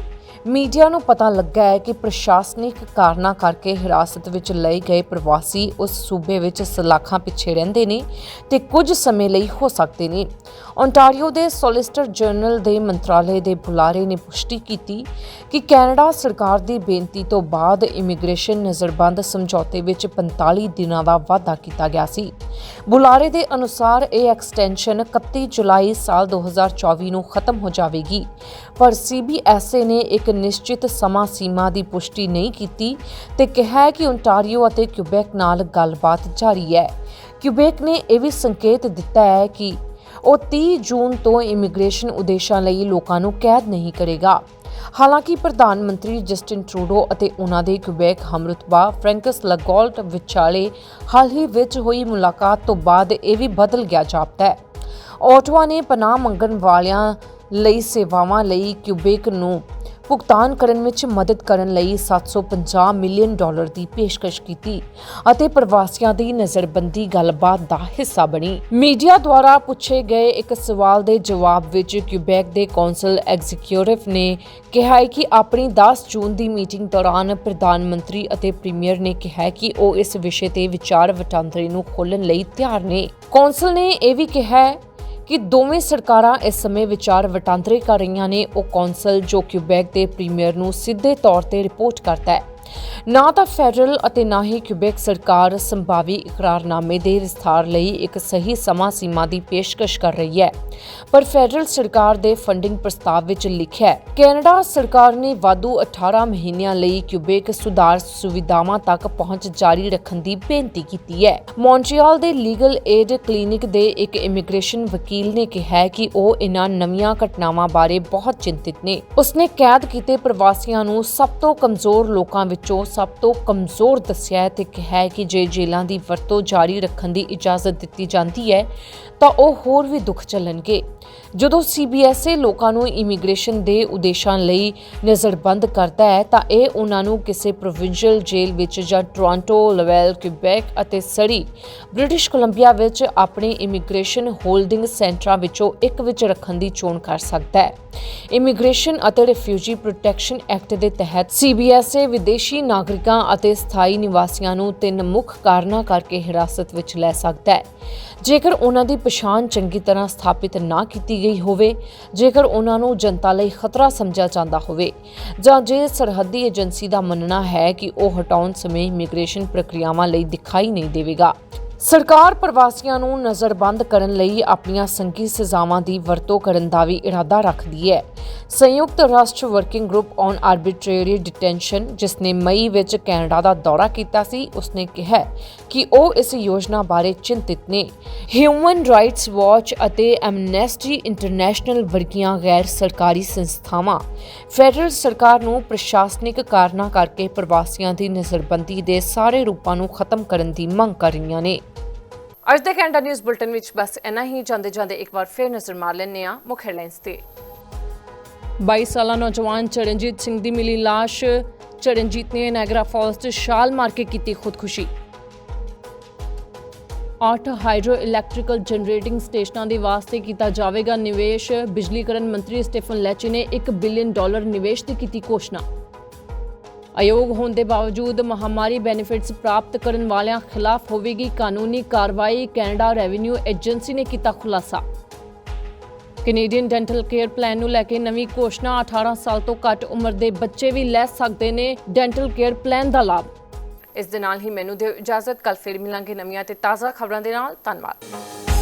ਮੀਡੀਆ ਨੂੰ ਪਤਾ ਲੱਗਾ ਹੈ ਕਿ ਪ੍ਰਸ਼ਾਸਨਿਕ ਕਾਰਨਾਂ ਕਰਕੇ ਹਿਰਾਸਤ ਵਿੱਚ ਲਏ ਗਏ ਪ੍ਰਵਾਸੀ ਉਸ ਸੂਬੇ ਵਿੱਚ ਸਲਾਖਾਂ ਪਿੱਛੇ ਰਹਿੰਦੇ ਨੇ ਤੇ ਕੁਝ ਸਮੇਂ ਲਈ ਹੋ ਸਕਦੇ ਨੇ। ਓਨਟਾਰੀਓ ਦੇ ਸੋਲਿਸਟਰ ਜਨਰਲ ਦੇ ਮੰਤਰਾਲੇ ਦੇ ਬੁਲਾਰੇ ਨੇ ਪੁਸ਼ਟੀ ਕੀਤੀ ਕਿ ਕੈਨੇਡਾ ਸਰਕਾਰ ਦੀ ਬੇਨਤੀ ਤੋਂ ਬਾਅਦ ਇਮੀਗ੍ਰੇਸ਼ਨ ਨਜ਼ਰਬੰਦ ਸਮਝੌਤੇ ਵਿੱਚ 45 ਦਿਨਾਂ ਦਾ ਵਾਧਾ ਕੀਤਾ ਗਿਆ ਸੀ। ਬੁਲਾਰੇ ਦੇ ਅਨੁਸਾਰ ਇਹ ਐਕਸਟੈਂਸ਼ਨ 31 ਜੁਲਾਈ ਸਾਲ 2024 ਨੂੰ ਖਤਮ ਹੋ ਜਾਵੇਗੀ। ਪਰ ਸੀਬੀਐਸਏ ਨੇ ਇੱਕ ਨਿਸ਼ਚਿਤ ਸਮਾਂ ਸੀਮਾ ਦੀ ਪੁਸ਼ਟੀ ਨਹੀਂ ਕੀਤੀ ਤੇ ਕਿਹਾ ਕਿ ਓਨਟਾਰੀਓ ਅਤੇ ਕਿਊਬੈਕ ਨਾਲ ਗੱਲਬਾਤ ਜਾਰੀ ਹੈ। ਕਿਊਬੈਕ ਨੇ ਇਹ ਵੀ ਸੰਕੇਤ ਦਿੱਤਾ ਹੈ ਕਿ ਉਹ 30 ਜੂਨ ਤੋਂ ਇਮੀਗ੍ਰੇਸ਼ਨ ਉਦੇਸ਼ਾਂ ਲਈ ਲੋਕਾਂ ਨੂੰ ਕੈਦ ਨਹੀਂ ਕਰੇਗਾ। ਹਾਲਾਂਕਿ ਪ੍ਰਧਾਨ ਮੰਤਰੀ ਜਸਟਿਨ ਟਰੂਡੋ ਅਤੇ ਉਹਨਾਂ ਦੇ ਕਿਊਬੈਕ ਹਮਰੁਤਬਾ ਫ੍ਰੈਂਕਸ ਲਗੋਲਟ ਵਿਚਾਲੇ ਹਾਲ ਹੀ ਵਿੱਚ ਹੋਈ ਮੁਲਾਕਾਤ ਤੋਂ ਬਾਅਦ ਇਹ ਵੀ ਬਦਲ ਗਿਆ ਜਾਪਦਾ ਹੈ। ਓਟਵਾ ਨੇ ਪਨਾਹ ਮੰਗਣ ਵਾਲਿਆਂ ਲਈ ਸੇਵਾਵਾਂ ਲਈ ਕਿਊਬੇਕ ਨੂੰ ਭੁਗਤਾਨ ਕਰਨ ਵਿੱਚ ਮਦਦ ਕਰਨ ਲਈ 750 ਮਿਲੀਅਨ ਡਾਲਰ ਦੀ ਪੇਸ਼ਕਸ਼ ਕੀਤੀ ਅਤੇ ਪ੍ਰਵਾਸੀਆਂ ਦੀ ਨਜ਼ਰਬੰਦੀ ਗੱਲਬਾਤ ਦਾ ਹਿੱਸਾ ਬਣੀ। ਮੀਡੀਆ ਦੁਆਰਾ ਪੁੱਛੇ ਗਏ ਇੱਕ ਸਵਾਲ ਦੇ ਜਵਾਬ ਵਿੱਚ ਕਿਊਬੈਕ ਦੇ ਕੌਂਸਲ ਐਗਜ਼ੀਕਿਊਟਿਵ ਨੇ ਕਿਹਾ ਕਿ ਆਪਣੀ 10 ਜੂਨ ਦੀ ਮੀਟਿੰਗ ਦੌਰਾਨ ਪ੍ਰਧਾਨ ਮੰਤਰੀ ਅਤੇ ਪ੍ਰੀਮੀਅਰ ਨੇ ਕਿਹਾ ਕਿ ਉਹ ਇਸ ਵਿਸ਼ੇ ਤੇ ਵਿਚਾਰ ਵਟਾਂਦਰੇ ਨੂੰ ਖੋਲ੍ਹਣ ਲਈ ਤਿਆਰ ਨੇ। ਕੌਂਸਲ ਨੇ ਇਹ ਵੀ ਕਿਹਾ ਕਿ ਦੋਵੇਂ ਸਰਕਾਰਾਂ ਇਸ ਸਮੇਂ ਵਿਚਾਰ ਵਟਾਂਦਰੇ ਕਰ ਰਹੀਆਂ ਨੇ। ਉਹ ਕੌਂਸਲ ਜੋ ਕਿਊਬੈਕ ਦੇ ਪ੍ਰੀਮੀਅਰ ਨੂੰ ਸਿੱਧੇ ਤੌਰ ਤੇ ਰਿਪੋਰਟ ਕਰਦਾ ਹੈ। ਨਾ ਤਾਂ ਫੈਡਰਲ ਅਤੇ ਨਾ ਹੀ ਕਿਊਬੈਕ ਸਰਕਾਰ ਸੰਭਾਵੀ ਇਕਰਾਰਨਾਮੇ ਦੇ ਵਿਸਥਾਰ ਲਈ ਇੱਕ ਸਹੀ ਸਮਾਂ ਸੀਮਾ ਦੀ ਪੇਸ਼ਕਸ਼ ਕਰ ਰਹੀ ਹੈ। ਪਰ ਫੈਡਰਲ ਸਰਕਾਰ ਦੇ ਫੰਡਿੰਗ ਪ੍ਰਸਤਾਵ ਵਿੱਚ ਲਿਖਿਆ ਹੈ, ਕੈਨੇਡਾ ਸਰਕਾਰ ਨੇ ਵਾਧੂ 18 ਮਹੀਨਿਆਂ ਲਈ ਕਿਊਬੈਕ ਸੁਧਾਰ ਸੁਵਿਧਾਵਾਂ ਤੱਕ ਪਹੁੰਚ ਜਾਰੀ ਰੱਖਣ ਦੀ ਬੇਨਤੀ ਕੀਤੀ ਹੈ। ਮੌਂਟਰੀਅਲ ਦੇ ਲੀਗਲ ਏਡ ਕਲੀਨਿਕ ਦੇ ਇੱਕ ਇਮੀਗ੍ਰੇਸ਼ਨ ਵਕੀਲ ਨੇ ਕਿਹਾ ਹੈ ਕਿ ਉਹ ਇਨ੍ਹਾਂ ਨਵੀਆਂ ਘਟਨਾਵਾਂ ਬਾਰੇ ਬਹੁਤ ਚਿੰਤਿਤ ਨੇ। ਉਸਨੇ ਕੈਦ ਕੀਤੇ ਪ੍ਰਵਾਸੀਆਂ ਨੂੰ ਸਭ ਤੋਂ ਕਮਜ਼ੋਰ ਲੋਕਾਂ ਵਿੱਚੋਂ ਸਭ ਤੋਂ ਕਮਜ਼ੋਰ ਦੱਸਿਆ ਹੈ ਤੇ ਕਿਹਾ ਹੈ ਕਿ ਜੇ ਜੇਲਾਂ ਦੀ ਵਰਤੋਂ ਜਾਰੀ ਰੱਖਣ ਦੀ ਇਜਾਜ਼ਤ ਦਿੱਤੀ ਜਾਂਦੀ ਹੈ, ਤਾਂ ਉਹ ਹੋਰ ਵੀ ਦੁੱਖ ਚੱਲਣਗੇ ਜਦੋਂ ਸੀਬੀਐਸਏ ਲੋਕਾਂ ਨੂੰ ਇਮੀਗ੍ਰੇਸ਼ਨ ਦੇ ਉਦੇਸ਼ਾਂ ਲਈ ਨਜ਼ਰਬੰਦ ਕਰਦਾ ਹੈ, ਤਾਂ ਇਹ ਉਹਨਾਂ ਨੂੰ ਕਿਸੇ ਪ੍ਰੋਵਿੰਸ਼ੀਅਲ ਜੇਲ੍ਹ ਵਿੱਚ ਜਾਂ ਟੋਰਾਂਟੋ, ਲਵੈਲ, ਕਿਊਬੈਕ ਅਤੇ ਸਰੀ, ਬ੍ਰਿਟਿਸ਼ ਕੋਲੰਬੀਆ ਵਿੱਚ ਆਪਣੇ ਇਮੀਗ੍ਰੇਸ਼ਨ ਹੋਲਡਿੰਗ ਸੈਂਟਰਾਂ ਵਿੱਚੋਂ ਇੱਕ ਵਿੱਚ ਰੱਖਣ ਦੀ ਚੋਣ ਕਰ ਸਕਦਾ ਹੈ। ਇਮੀਗ੍ਰੇਸ਼ਨ ਅਤੇ ਰਿਫਿਊਜੀ ਪ੍ਰੋਟੈਕਸ਼ਨ ਐਕਟ ਦੇ ਤਹਿਤ ਸੀਬੀਐਸਏ ਵਿਦੇਸ਼ ਨਾਗਰਿਕਾਂ ਅਤੇ ਸਥਾਈ ਨਿਵਾਸੀਆਂ ਨੂੰ ਤਿੰਨ ਮੁੱਖ ਕਾਰਨਾਂ ਕਰਕੇ ਹਿਰਾਸਤ ਵਿੱਚ ਲੈ ਸਕਦਾ ਹੈ। ਜੇਕਰ ਉਹਨਾਂ ਦੀ ਪਛਾਣ ਚੰਗੀ ਤਰ੍ਹਾਂ ਸਥਾਪਿਤ ਨਾ ਕੀਤੀ ਗਈ ਹੋਵੇ, ਜੇਕਰ ਉਹਨਾਂ ਨੂੰ ਜਨਤਾ ਲਈ ਖਤਰਾ ਸਮਝਿਆ ਜਾਂਦਾ ਹੋਵੇ, ਜਾਂ ਜੇ ਸਰਹੱਦੀ ਏਜੰਸੀ ਦਾ ਮੰਨਣਾ ਹੈ ਕਿ ਉਹ ਹਟਾਉਣ ਸਮੇਂ ਇਮੀਗ੍ਰੇਸ਼ਨ ਪ੍ਰਕਿਰਿਆਵਾਂ ਲਈ ਦਿਖਾਈ ਨਹੀਂ ਦੇਵੇਗਾ। ਸਰਕਾਰ ਪ੍ਰਵਾਸੀਆਂ ਨੂੰ ਨਜ਼ਰਬੰਦ ਕਰਨ ਲਈ ਆਪਣੀਆਂ ਸੰਘੀ ਸਜ਼ਾਵਾਂ ਦੀ ਵਰਤੋਂ ਕਰਨ ਦਾ ਵੀ ਇਰਾਦਾ ਰੱਖਦੀ ਹੈ। ਸੰਯੁਕਤ ਰਾਸ਼ਟਰ Working Group on Arbitrary Detention, ਜਿਸ ਨੇ ਮਈ ਵਿੱਚ ਕੈਨੇਡਾ ਦਾ ਦੌਰਾ ਕੀਤਾ ਸੀ ਉਸਨੇ ਕਿਹਾ ਕਿ ਉਹ ਇਸ ਯੋਜਨਾ ਬਾਰੇ ਚਿੰਤਿਤ ਨੇ। ਹਿਊਮਨ ਰਾਈਟਸ ਵਾਚ ਅਤੇ ਐਮਨੈਸਟੀ ਇੰਟਰਨੈਸ਼ਨਲ ਵਰਗੀਆਂ ਗੈਰ ਸਰਕਾਰੀ ਸੰਸਥਾਵਾਂ ਫੈਡਰਲ ਸਰਕਾਰ ਨੂੰ ਪ੍ਰਸ਼ਾਸਨਿਕ ਕਾਰਨਾਂ ਕਰਕੇ ਪ੍ਰਵਾਸੀਆਂ ਦੀ ਨਜ਼ਰਬੰਦੀ ਦੇ ਸਾਰੇ ਰੂਪਾਂ ਨੂੰ ਖਤਮ ਕਰਨ ਦੀ ਮੰਗ ਕਰ ਰਹੀਆਂ ਨੇ। ਅੱਜ ਦੇ ਕੈਨੇਡਾ ਨਿਊਜ਼ ਬੁਲਟਨ ਵਿੱਚ ਬਸ ਇੰਨਾ ਹੀ। ਜਾਂਦੇ ਜਾਂਦੇ ਇੱਕ ਵਾਰ ਫੇਰ ਨਜ਼ਰ ਮਾਰ ਲੈਂਦੇ ਆ ਮੁੱਖ ਹੈਡਲਾਈਨਸ ਤੇ। 22 ਸਾਲਾ ਨੌਜਵਾਨ ਚਰਨਜੀਤ ਸਿੰਘ ਦੀ ਮਿਲੀ ਲਾਸ਼। ਚਰਨਜੀਤ ਨੇ ਨੈਗਰਾ ਫਾਲਸ 'ਚ ਛਾਲ ਮਾਰ ਕੇ ਕੀਤੀ ਖੁਦਕੁਸ਼ੀ। ਅੱਠ ਹਾਈਡਰੋ ਇਲੈਕਟ੍ਰੀਕਲ ਜਨਰੇਟਿੰਗ ਸਟੇਸ਼ਨਾਂ ਦੇ ਵਾਸਤੇ ਕੀਤਾ ਜਾਵੇਗਾ ਨਿਵੇਸ਼। ਬਿਜਲੀਕਰਨ ਮੰਤਰੀ ਸਟੀਫਨ ਲੈਚੀ ਨੇ 1 ਬਿਲੀਅਨ ਡਾਲਰ ਨਿਵੇਸ਼ ਦੀ ਕੀਤੀ ਘੋਸ਼ਣਾ। ਅਯੋਗ ਹੋਣ ਦੇ ਬਾਵਜੂਦ ਮਹਾਮਾਰੀ ਬੈਨੀਫਿਟਸ ਪ੍ਰਾਪਤ ਕਰਨ ਵਾਲਿਆਂ ਖਿਲਾਫ ਹੋਵੇਗੀ ਕਾਨੂੰਨੀ ਕਾਰਵਾਈ। ਕੈਨੇਡਾ ਰੈਵਨਿਊ ਏਜੰਸੀ ਨੇ ਕੀਤਾ ਖੁਲਾਸਾ। ਕੈਨੇਡੀਅਨ ਡੈਂਟਲ ਕੇਅਰ ਪਲਾਨ ਨੂੰ ਲੈ ਕੇ ਨਵੀਂ ਘੋਸ਼ਣਾ। 18 ਸਾਲ ਤੋਂ ਘੱਟ ਉਮਰ ਦੇ ਬੱਚੇ ਵੀ ਲੈ ਸਕਦੇ ਨੇ ਡੈਂਟਲ ਕੇਅਰ ਪਲਾਨ ਦਾ ਲਾਭ। ਇਸ ਦੇ ਨਾਲ ਹੀ ਮੈਨੂੰ ਦਿਓ ਇਜਾਜ਼ਤ। ਕੱਲ ਫਿਰ ਮਿਲਾਂਗੇ ਨਵੀਆਂ ਤੇ ਤਾਜ਼ਾ ਖਬਰਾਂ ਦੇ ਨਾਲ। ਧੰਨਵਾਦ।